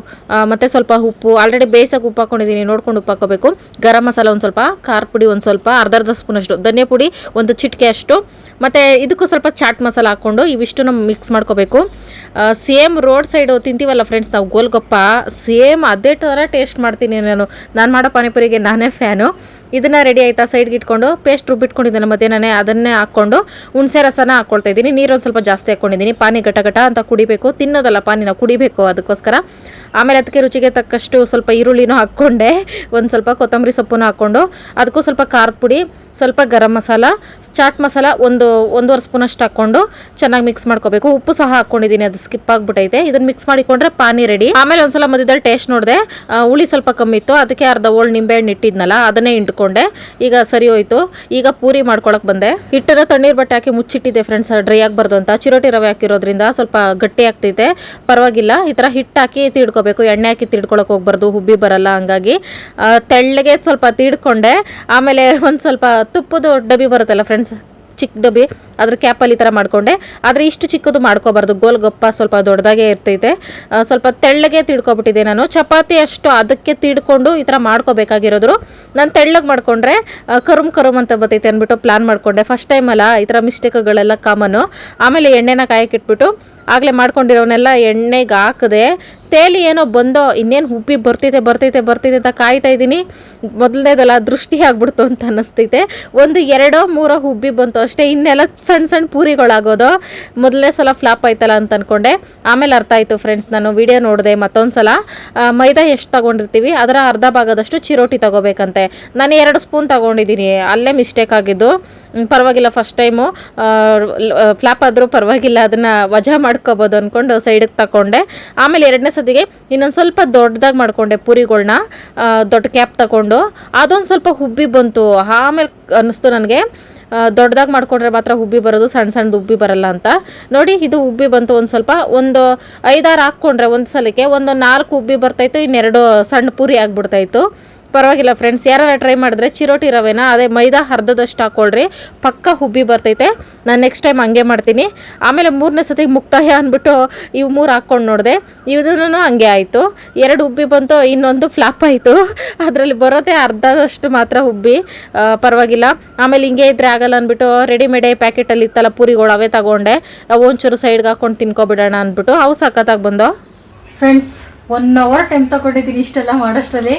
ಮತ್ತು ಸ್ವಲ್ಪ ಉಪ್ಪು. ಆಲ್ರೆಡಿ ಬೇಯಿಸೋಕೆ ಉಪ್ಪು ಹಾಕೊಂಡಿದ್ದೀನಿ, ನೋಡ್ಕೊಂಡು ಉಪ್ಪು ಹಾಕೋಬೇಕು. ಗರಂ ಮಸಾಲ ಒಂದು ಸ್ವಲ್ಪ ಖಾರ ಪುಡಿ ಒಂದು ಸ್ವಲ್ಪ, ಅರ್ಧ ಅರ್ಧ ಸ್ಪೂನ್ ಅಷ್ಟು ಧನಿಯಾ ಪುಡಿ ಒಂದು ಚಿಟಿಕೆ ಅಷ್ಟು. ಮತ್ತು ಇದಕ್ಕೂ ಸ್ವಲ್ಪ ಚಾಟ್ ಮಸಾಲ ಹಾಕ್ಕೊಂಡು ಇವಿಷ್ಟು ಮಿಕ್ಸ್ ಮಾಡ್ಕೋಬೇಕು. ಸೇಮ್ ರೋಡ್ ಸೈಡು ತಿಂತೀವಲ್ಲ ಫ್ರೆಂಡ್ಸ್ ನಾವು ಗೋಲ್ಗಪ್ಪ ಸೇಮ್ ಅದೇ ಥರ ಟೇಸ್ಟ್ ಮಾಡ್ತೀನಿ ನಾನು. ನಾನು ಮಾಡೋ ಪಾನಿಪುರಿಗೆ ನಾನೇ ಫ್ಯಾನು. ಇದನ್ನು ರೆಡಿ ಆಯಿತಾ? ಸೈಡ್ಗೆ ಇಟ್ಕೊಂಡು ಪೇಸ್ಟ್ ರುಬ್ಬಿಟ್ಕೊಂಡಿದ್ದೇನೆ ನಾನೇ ಅದನ್ನೇ ಹಾಕ್ಕೊಂಡು ಹುಣಸೆ ರಸನ ಹಾಕ್ಕೊಳ್ತಾ ಇದ್ದೀನಿ. ನೀರು ಒಂದು ಸ್ವಲ್ಪ ಜಾಸ್ತಿ ಹಾಕ್ಕೊಂಡಿದ್ದೀನಿ ಪಾನಿ ಘಟ ಘಟ ಅಂತ ಕುಡಿಬೇಕು. ತಿನ್ನೋದಲ್ಲ ಪಾನಿನ ಕುಡಿಬೇಕು ಅದಕ್ಕೋಸ್ಕರ. ಆಮೇಲೆ ಅದಕ್ಕೆ ರುಚಿಗೆ ತಕ್ಕಷ್ಟು ಸ್ವಲ್ಪ ಈರುಳ್ಳಿನೂ ಹಾಕ್ಕೊಂಡೆ. ಒಂದು ಸ್ವಲ್ಪ ಕೊತ್ತಂಬರಿ ಸೊಪ್ಪನ್ನು ಹಾಕ್ಕೊಂಡು ಅದಕ್ಕೂ ಸ್ವಲ್ಪ ಖಾರದ ಪುಡಿ, ಸ್ವಲ್ಪ ಗರಂ ಮಸಾಲ, ಚಾಟ್ ಮಸಾಲ ಒಂದು ಒಂದೂವರೆ ಸ್ಪೂನ್ ಅಷ್ಟು ಹಾಕ್ಕೊಂಡು ಚೆನ್ನಾಗಿ ಮಿಕ್ಸ್ ಮಾಡ್ಕೋಬೇಕು. ಉಪ್ಪು ಸಹ ಹಾಕ್ಕೊಂಡಿದ್ದೀನಿ ಅದು ಸ್ಕಿಪ್ ಆಗಿಬಿಟ್ಟೈತೆ ಇದನ್ನ ಮಿಕ್ಸ್ ಮಾಡಿಕೊಂಡ್ರೆ ಪಾನಿ ರೆಡಿ ಆಮೇಲೆ ಒಂದ್ಸಲ ಮಧ್ಯದಲ್ಲಿ ಟೇಸ್ಟ್ ನೋಡಿದೆ ಹುಳಿ ಸ್ವಲ್ಪ ಕಮ್ಮಿ ಇತ್ತು. ಅದಕ್ಕೆ ಅರ್ಧ ಓಳ್ ನಿಂಬೆಹಣ್ಣು ಇಟ್ಟಿದ್ನಲ್ಲ, ಅದನ್ನೇ ಇಟ್ಕೊಂಡೆ ಈಗ ಸರಿ ಹೋಯ್ತು. ಈಗ ಪೂರಿ ಮಾಡ್ಕೊಳಕ್ಕೆ ಬಂದೆ. ಹಿಟ್ಟನ್ನು ತಣ್ಣೀರು ಬಟ್ಟೆ ಹಾಕಿ ಮುಚ್ಚಿಟ್ಟಿದ್ದೆ ಫ್ರೆಂಡ್ಸ್ ಡ್ರೈ ಆಗಬಾರ್ದು ಅಂತ. ಚಿರೋಟಿ ರವೆ ಹಾಕಿರೋದ್ರಿಂದ ಸ್ವಲ್ಪ ಗಟ್ಟಿ ಆಗ್ತೈತೆ. ಪರವಾಗಿಲ್ಲ. ಈ ಥರ ಹಿಟ್ಟು ಹಾಕಿ ತಿಡ್ಕೋಬೇಕು ಎಣ್ಣೆ ಹಾಕಿ ತಿಡ್ಕೊಳಕ್ಕೆ ಹೋಗ್ಬಾರ್ದು, ಹುಬ್ಬಿ ಬರಲ್ಲ ಹಂಗಾಗಿ. ತೆಳ್ಳಗೆ ಸ್ವಲ್ಪ ತಿಡ್ಕೊಂಡೆ ಆಮೇಲೆ ಒಂದು ಸ್ವಲ್ಪ ತುಪ್ಪದ ಡಬ್ಬಿ ಬರುತ್ತಲ್ಲ ಫ್ರೆಂಡ್ಸ್ ಚಿಕ್ಕ ಡಬ್ಬಿ, ಅದ್ರ ಕ್ಯಾಪಲ್ಲಿ ಈ ಥರ ಮಾಡಿಕೊಂಡೆ. ಆದರೆ ಇಷ್ಟು ಚಿಕ್ಕದು ಮಾಡ್ಕೋಬಾರ್ದು, ಗೋಲ್ಗಪ್ಪ ಸ್ವಲ್ಪ ದೊಡ್ಡದಾಗೆ ಇರ್ತೈತೆ. ಸ್ವಲ್ಪ ತೆಳ್ಳಗೆ ತಿಡ್ಕೊಬಿಟ್ಟಿದ್ದೆ ನಾನು. ಚಪಾತಿ ಅಷ್ಟು ಅದಕ್ಕೆ ತಿಡ್ಕೊಂಡು ಈ ಥರ ಮಾಡ್ಕೋಬೇಕಾಗಿರೋದ್ರು. ನಾನು ತೆಳ್ಳಗೆ ಮಾಡಿಕೊಂಡ್ರೆ ಕರುಮ್ ಕರುಮ್ ಅಂತ ಬರ್ತೈತೆ ಅಂದ್ಬಿಟ್ಟು ಪ್ಲ್ಯಾನ್ ಮಾಡಿಕೊಂಡೆ. ಫಸ್ಟ್ ಟೈಮ್ ಅಲ್ಲ, ಈ ಥರ ಮಿಸ್ಟೇಕ್ಗಳೆಲ್ಲ ಕಾಮನು ಆಮೇಲೆ ಎಣ್ಣೆನ ಕಾಯಕ್ಕಿಟ್ಬಿಟ್ಟು ಆಗಲೇ ಮಾಡ್ಕೊಂಡಿರೋನೆಲ್ಲ ಎಣ್ಣೆಗೆ ಹಾಕಿದೆ, ತೇಲಿ ಏನೋ ಬಂದೋ, ಇನ್ನೇನು ಹುಬ್ಬಿ ಬರ್ತೈತೆ ಬರ್ತೈತೆ ಬರ್ತೈತೆ ಅಂತ ಕಾಯ್ತಾ ಇದ್ದೀನಿ. ಮೊದಲನೇದಲ್ಲ ದೃಷ್ಟಿ ಆಗ್ಬಿಡ್ತು ಅಂತ ಅನ್ನಿಸ್ತೈತೆ ಒಂದು ಎರಡೋ, ಮೂರೋ ಉಬ್ಬಿ ಬಂತು ಅಷ್ಟೇ. ಇನ್ನೆಲ್ಲ ಸಣ್ಣ ಸಣ್ಣ ಪೂರಿಗಳಾಗೋದು. ಮೊದಲನೇ ಸಲ ಫ್ಲಾಪ್ ಆಯ್ತಲ್ಲ ಅಂತ ಅಂದ್ಕೊಂಡೆ ಆಮೇಲೆ ಅರ್ಥ ಆಯಿತು ಫ್ರೆಂಡ್ಸ್, ನಾನು ವಿಡಿಯೋ ನೋಡಿದೆ ಮತ್ತೊಂದು ಸಲ ಮೈದಾ ಎಷ್ಟು ತಗೊಂಡಿರ್ತೀವಿ? ಅದರ ಅರ್ಧ ಭಾಗದಷ್ಟು ಚಿರೋಟಿ ತಗೋಬೇಕಂತೆ. ನಾನು ಎರಡು ಸ್ಪೂನ್ ತಗೊಂಡಿದ್ದೀನಿ. ಅಲ್ಲೇ ಮಿಸ್ಟೇಕ್ ಆಗಿದ್ದು. ಪರವಾಗಿಲ್ಲ, ಫಸ್ಟ್ ಟೈಮು. ಫ್ಲಾಪ್ ಆದರೂ ಪರವಾಗಿಲ್ಲ, ಅದನ್ನು ವಜಾ ಮಾಡ್ಕೋಬೋದು ಅಂದ್ಕೊಂಡು ಸೈಡಿಗೆ ತಗೊಂಡೆ ಆಮೇಲೆ ಎರಡನೇ ಸತಿಗೆ ಇನ್ನೊಂದು ಸ್ವಲ್ಪ ದೊಡ್ಡದಾಗಿ ಮಾಡಿಕೊಂಡೆ ಪುರಿಗಳನ್ನ ದೊಡ್ಡ ಕ್ಯಾಪ್ ತಗೊಂಡು ಅದೊಂದು ಸ್ವಲ್ಪ ಹುಬ್ಬಿ ಬಂತು. ಆಮೇಲೆ ಅನ್ನಿಸ್ತು ನನಗೆ ದೊಡ್ಡದಾಗಿ ಮಾಡಿಕೊಂಡ್ರೆ ಮಾತ್ರ ಹುಬ್ಬಿ ಬರೋದು ಸಣ್ಣ ಸಣ್ಣದು ಉಬ್ಬಿ ಬರಲ್ಲ ಅಂತ. ನೋಡಿ, ಇದು ಉಬ್ಬಿ ಬಂತು ಒಂದು ಸ್ವಲ್ಪ, ಒಂದು ಐದಾರು ಹಾಕ್ಕೊಂಡ್ರೆ ಒಂದು ಸಲಕ್ಕೆ ಒಂದು ನಾಲ್ಕು ಉಬ್ಬಿ ಬರ್ತಾಯಿತ್ತು ಇನ್ನೆರಡು ಸಣ್ಣ ಪುರಿ ಆಗ್ಬಿಡ್ತಾಯಿತ್ತು ಪರವಾಗಿಲ್ಲ ಫ್ರೆಂಡ್ಸ್ ಯಾರು ಟ್ರೈ ಮಾಡಿದ್ರೆ ಚಿರೋಟಿ ರವೆನ, ಅದೇ ಮೈದಾ ಅರ್ಧದಷ್ಟು ಹಾಕ್ಕೊಳ್ರಿ ಪಕ್ಕ ಹುಬ್ಬಿ ಬರ್ತೈತೆ. ನಾನು ನೆಕ್ಸ್ಟ್ ಟೈಮ್ ಹಂಗೆ ಮಾಡ್ತೀನಿ. ಆಮೇಲೆ ಮೂರನೇ ಸತಿ ಮುಕ್ತಾಯ ಅಂದ್ಬಿಟ್ಟು ಇವು ಮೂರು ಹಾಕ್ಕೊಂಡು ನೋಡಿದೆ. ಇದನ್ನು ಹಂಗೆ ಆಯಿತು. ಎರಡು ಹುಬ್ಬಿ ಬಂತು, ಇನ್ನೊಂದು ಫ್ಲಾಪ್ ಆಯಿತು. ಅದರಲ್ಲಿ ಬರೋದೇ ಅರ್ಧದಷ್ಟು ಮಾತ್ರ ಹುಬ್ಬಿ. ಪರವಾಗಿಲ್ಲ. ಆಮೇಲೆ ಹಿಂಗೆ ಇದ್ರೆ ಆಗಲ್ಲ ಅಂದ್ಬಿಟ್ಟು ರೆಡಿಮೇಡೇ ಪ್ಯಾಕೆಟಲ್ಲಿ ಇತ್ತಲ್ಲ, ಪೂರಿಗಳು ಅವೇ ತಗೊಂಡೆ. ಒಂಚೂರು ಸೈಡ್ಗೆ ಹಾಕ್ಕೊಂಡು ತಿನ್ಕೊಬಿಡೋಣ ಅಂದ್ಬಿಟ್ಟು ಅವು ಸಖತ್ತಾಗಿ ಬಂದೋ? ಫ್ರೆಂಡ್ಸ್ ಒನ್ ಅವರ್ ಟೈಮ್ ತಗೊಂಡಿದ್ದೀನಿ ಇಷ್ಟೆಲ್ಲ ಮಾಡೋಷ್ಟರಲ್ಲಿ.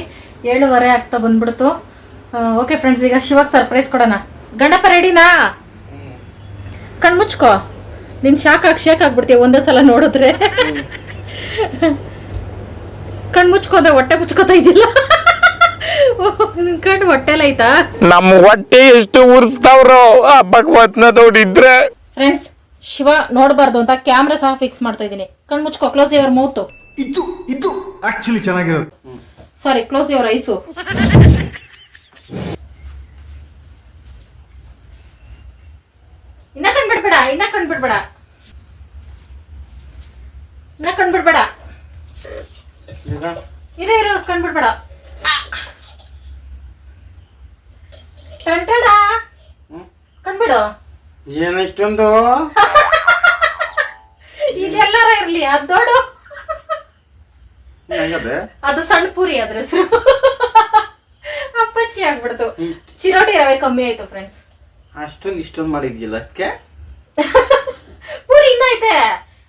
ಏಳುವರೆ ಆಗ್ತಾ ಬಂದ್ಬಿಡ್ತು. ಓಕೆ ಫ್ರೆಂಡ್ಸ್ ಈಗ ಶಿವಾಗ ಸರ್ಪ್ರೈಸ್ ಕೊಡೋಣ. ಗಣಪ ರೆಡಿನಾ ಕಣ್ಮುಚ್ಕೋ ಮುಚ್ಕೋ. ನಿನ್ ಶಾಕ್ ಆಗಿ ಶೇಕ್ ಆಗ್ಬಿಡ್ತೀಯ ಒಂದೇ ಸಲ ನೋಡಿದ್ರೆ? ಕಣ್ ಮುಚ್ಕೋದ ಹೊಟ್ಟೆ ಮುಚ್ಕೋತಾ ಇದ್ದಿಲ್ಲ ನಿನ್ ಕಣ್ಣು ಹೊಟ್ಟೆಲ್ಲ ಆಯ್ತಾ? ನಮ್ಮ ಹೊಟ್ಟೆ ಎಷ್ಟು ಉರ್ಸ್ತಾವ್ರೋ ಭಗವತ್ನ ನೋಡಿದ್ರೆ. ಫ್ರೆಂಡ್ಸ್ ಶಿವ ನೋಡಬಾರ್ದು ಅಂತ ಕ್ಯಾಮ್ರಾ ಸಹ ಫಿಕ್ಸ್ ಮಾಡ್ತಾ ಇದ್ದೀನಿ ಕಣ್ ಮುಚ್ಕೋ ಕ್ಲೋಸ್ ಯುವರ್ ಮೌತು ಇದು ಇದು ಆಕ್ಚುಲಿ ಚೆನ್ನಾಗಿರೋದು. ಸಾರಿ ಕ್ಲೋಸ್ ಯುವರ್ ಐಸು ಇನ್ನ ಕಂಡ್ಬಿಡ್ಬೇಡ ಇನ್ನ ಕಂಡ್ಬಿಡ್ಬೇಡ ಇನ್ನ ಕಂಡ್ಬಿಡ್ಬೇಡ ಇರ ಇರೋ ಕಣ್ಬಿಡ್ಬೇಡ. ಟಂಟಡ ಕಂಡ್ಬಿಡು ಏನಿಷ್ಟೊಂದು? ಇದೆಲ್ಲರ ಇರ್ಲಿ ಅದ್ ದೊಡ್ಡ ಅದು ಸಣ್ಣ ಪೂರಿ ಅದ್ರ ಹೆಸರು. ಅಪ್ಪಚ್ಚಿ ಆಗ್ಬಿಡ್ತು. ಚಿರೋಟಿ ರವೆ ಕಮ್ಮಿ ಆಯ್ತು ಫ್ರೆಂಡ್ಸ್ ಅಷ್ಟೊಂದು ಇಷ್ಟೊಂದು ಮಾಡಿದ್ಯಲ್ಲ ಅದಕ್ಕೆ ಪೂರಿ ಇನ್ನ ಐತೆ.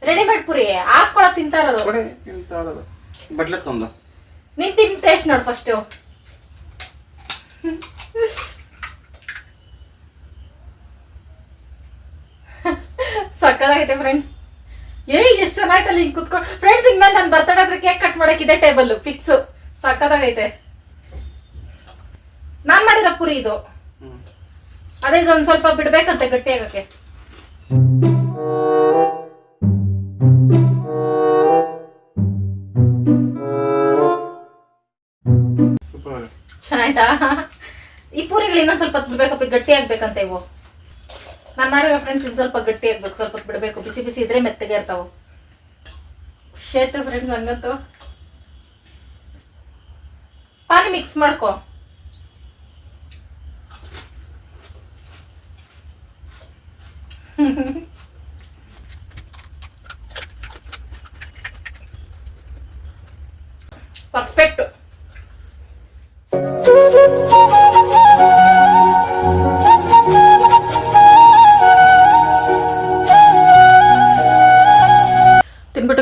ರೆಡಿಮೇಡ್ ಪೂರಿ. ಹಾಕೊಳ ತಿಂತಾ ಇರೋದು. ತಿಂತ ತಂದು ನೀನ್ ತಿನ್ ಟೇಸ್ಟ್ ನೋಡು ಫಸ್ಟ್ ಸಕ್ಕದಾಗೈತೆ ಫ್ರೆಂಡ್ಸ್ ಏ ಎಷ್ಟು ಚೆನ್ನಾಯ್ತಲ್ಲ ಹಿಂಗ್ ಕುತ್ಕೊಂಡು ಫ್ರೆಂಡ್ಸ್ ಇನ್ಮೇಲೆ ನಾನು ಬರ್ತಡೇ ಆದ್ರೆ ಕೇಕ್ ಕಟ್ ಮಾಡಕ್ ಇದೆ ಟೇಬಲ್ ಫಿಕ್ಸ್ ಸಕ್ಕದಾಗೈತೆ ನಾನ್ ಮಾಡಿರೋ ಪುರಿ ಇದು. ಅದೇ ಇದೊಂದ್ ಸ್ವಲ್ಪ ಬಿಡ್ಬೇಕಂತೆ ಗಟ್ಟಿ ಆಗಕ್ಕೆ. ಚೆನ್ನಾಯ್ತಾ? ಈ ಪೂರಿಗಳು ಇನ್ನೊಂದ್ ಸ್ವಲ್ಪ ಬಿಡ್ಬೇಕಪ್ಪ ಗಟ್ಟಿ ಆಗ್ಬೇಕಂತ ಇವು. ನಾನು ಮಾಡಿರೋ ಫ್ರೆಂಡ್ಸ್ ಇನ್ ಸ್ವಲ್ಪ ಗಟ್ಟಿ ಇರ್ಬೇಕು ಸ್ವಲ್ಪ ಬಿಡಬೇಕು, ಬಿಸಿ ಬಿಸಿ ಇದ್ರೆ ಮೆತ್ತಗೆ ಇರ್ತಾವು. ಶೇತು ಫ್ರೆಂಡ್ಸ್ ಹಂಗಂತೂ ಪಾನಿ ಮಿಕ್ಸ್ ಮಾಡ್ಕೋ. ಪರ್ಫೆಕ್ಟ್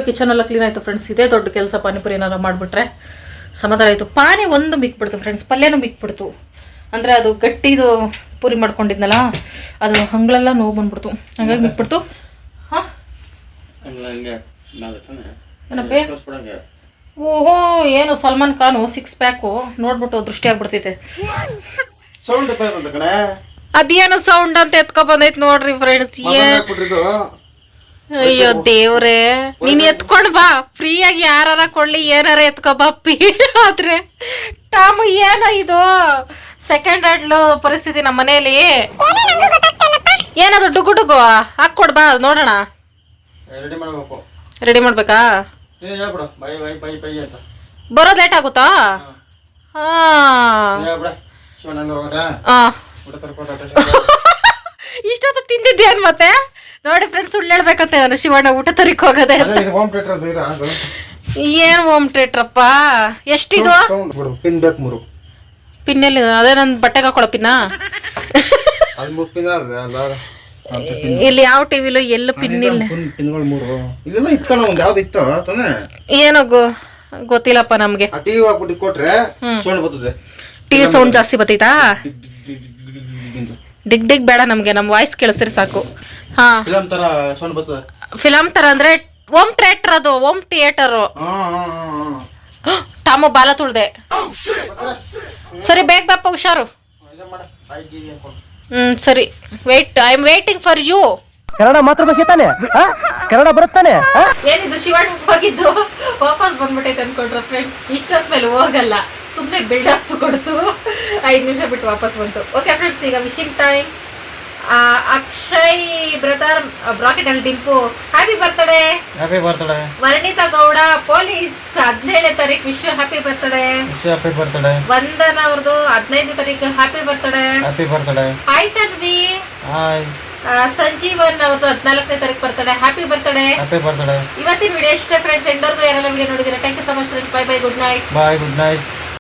ಕಿಚನ್ ಎಲ್ಲ ಕ್ಲೀನ್ ಆಯ್ತು ಫ್ರೆಂಡ್ಸ್ ಇದೇ ದೊಡ್ಡ ಕೆಲಸ ಪಾನಿಪುರಿ ಏನಾರು ಮಾಡಿಬಿಟ್ರೆ ಸಮಾಧಾನ ಆಯಿತು. ಪಾನಿ ಒಂದು ಮಿಕ್ಬಿಡ್ತು ಫ್ರೆಂಡ್ಸ್ ಪಲ್ಯನೂ ಮಿಕ್ಬಿಡ್ತು ಅಂದರೆ ಅದು ಗಟ್ಟಿದು ಪೂರಿ ಮಾಡ್ಕೊಂಡಿದ್ನಲ್ಲ ಅದು ಹಂಗಳೆಲ್ಲ ನೋವು ಬಂದ್ಬಿಡ್ತು. ಹಂಗಾಗಿ ಮಿಕ್ಬಿಡ್ತು ಹಾಂ? ಓಹೋ ಏನು ಸಲ್ಮಾನ್ ಖಾನು ಸಿಕ್ಸ್ ಪ್ಯಾಕು ನೋಡ್ಬಿಟ್ಟು ದೃಷ್ಟಿ ಆಗ್ಬಿಡ್ತೈತೆ. ಅದೇನು ಸೌಂಡ್ ಅಂತ ಎತ್ಕೊ ಬಂದೈತೆ ನೋಡ್ರಿ ಫ್ರೆಂಡ್ಸ್ ಏನ್ ಅಯ್ಯೋ ದೇವ್ರೆ ನೀನ್ ಎತ್ಕೊಂಡ್ ಬಾ. ಫ್ರೀಯಾಗಿ ಯಾರಾರ ಕೊಡ್ಲಿ ಏನಾರ ಎತ್ಕೊ ಬಾ ಪಿ. ಆದ್ರೆ ಟಾಮು ಏನ ಇದು? ಸೆಕೆಂಡ್ ಹ್ಯಾಂಡ್ ಪರಿಸ್ಥಿತಿ ನಮ್ಮ ಮನೆಯಲ್ಲಿ. ಏನದು ಡುಗು ಡುಗು ಹಾಕೊಡ್ ಬಾ ನೋಡೋಣ. ರೆಡಿ ಮಾಡ್ಬೇಕು. ರೆಡಿ ಮಾಡ್ಬೇಕಾ? ನೀನು ಹೇಳ್ಬಿಡು. ಬೈ ಬೈ ಬೈ ಬೈ ಅಂತ. ಬರೋದ್ ಲೇಟ್ ಆಗುತ್ತಾ? ಹಾ. ಇಷ್ಟೊತ್ತು ತಿಂದಿದ್ದೇನ್ ಮತ್ತೆ? ನೋಡಿ ಫ್ರೆಂಡ್ಸ್ ಸುಳ್ಳು ಹೇಳ್ಬೇಕಂತ ನಾನು ಶಿವಣ್ಣ ಊಟ ತರಿಕ್ ಹೋಗದೆ ಏನ್ ಹೋಮ್ ಥಿಯೇಟ್ರಪ್ಪ ಎಷ್ಟಿದು? ಪಿನ್ ಬೇಕು ಮೂರು. ಪಿನ್ನೆಲ್ಲಿ ಅದೇ ನನ್ ಬಟ್ಟೆಗೆ ಹಾಕೊಳ್ಳೋ ಪಿನ್ನ ಪಿನ್ ಇಲ್ಲಿ ಯಾವ ಟಿವಿಲು ಎಲ್ಲೂ ಪಿನ್ ಇಲ್ಲ. ಪಿನ್ ಪಿನ್ಗಳು ಮೂರು. ಇಲ್ಲೆಲ್ಲ ಇಟ್ಕೊಂಡ ಒಂದು ಯಾವ್ದು ಇತ್ತು ತಾನೆ ಏನೋ ಗೊತ್ತಿಲ್ಲಪ್ಪ ನಮ್ಗೆ. ಟಿವಿ ಹಾಕ್ಬಿಟ್ಟು ಕೊಟ್ರೆ ಸೌಂಡ್ ಬರ್ತದೆ. ಟಿವಿ ಸೌಂಡ್ ಜಾಸ್ತಿ ಬರ್ತೈತಾ? ಡಿಗ್ ಡಿಗ್ ಬೇಡ ನಮ್ಗೆ ನಮ್ ವಾಯ್ಸ್ ಕೇಳಿಸ್ತೀರಿ ಸಾಕು. ಹಾ. ಫಿಲಮ್ ತರ ಸೌಂಡ್ ಬರ್ತದೆ? ಫಿಲಂ ತರ ಅಂದ್ರೆ ಓಮ್ ಥಿಯೇಟರ್ ಅದು ಓಮ್ ಥಿಯೇಟರ್. ಟಾಮು ಬಾಲ ತುಳ್ದೆ. ಸರಿ ಬೇಗ ಬಾಪ ಹುಷಾರು. ಹ್ಮ್ ಸರಿ. Wait I am waiting for you Kannada ಮಾತೃಭಾಷೆ ತಾನೆ? ಆ? ಕನ್ನಡ ಬರುತ್ತಾನೆ? ಏನಿದು ಶಿವಣ್ಣ ಹೋಗಿದ್ದು? ವಾಪಸ್ ಬಂದ್ಬಿಟ್ಟೈತೆ ಅನ್ಕೊಂಡ್ರ ಫ್ರೆಂಡ್ಸ್ ಇಷ್ಟೊತ್ ಮೇಲೆ ಹೋಗಲ್ಲ. ಸುಮ್ಮನೆ ಬಿಲ್ಡಪ್ ಕೊಡ್ತು. ಐದು ನಿಮಿಷ ಬಿಟ್ಟು ವಾಪಸ್ ಬಂತು. ಓಕೆ ಫ್ರೆಂಡ್ಸ್ ಈಗ wishing time Akshay brother bracket ಅಲ್ಲಿ Dimpu. Happy birthday happy birthday Varnita Gowda police ಹದಿನೇಳನೇ ತಾರೀಕು Vishwa happy birthday happy birthday Vandana ಅವ್ರದ್ದು ಹದಿನೈದನೇ ತಾರೀಕು happy birthday happy birthday hi Tanvi hi Sanjeevan ಅವ್ರದ್ದು ಹದಿನಾಲ್ಕನೇ ತಾರೀಕು birthday happy birthday happy birthday ಇವತ್ತಿನ ವಿಡಿಯೋ ಇಷ್ಟೇ ಫ್ರೆಂಡ್ಸ್ ಎಂಡರ್ಗೂ ಯಾರೆಲ್ಲ ವಿಡಿಯೋ ನೋಡಿದ್ರೆ thank you so much friends bye bye good night bye good night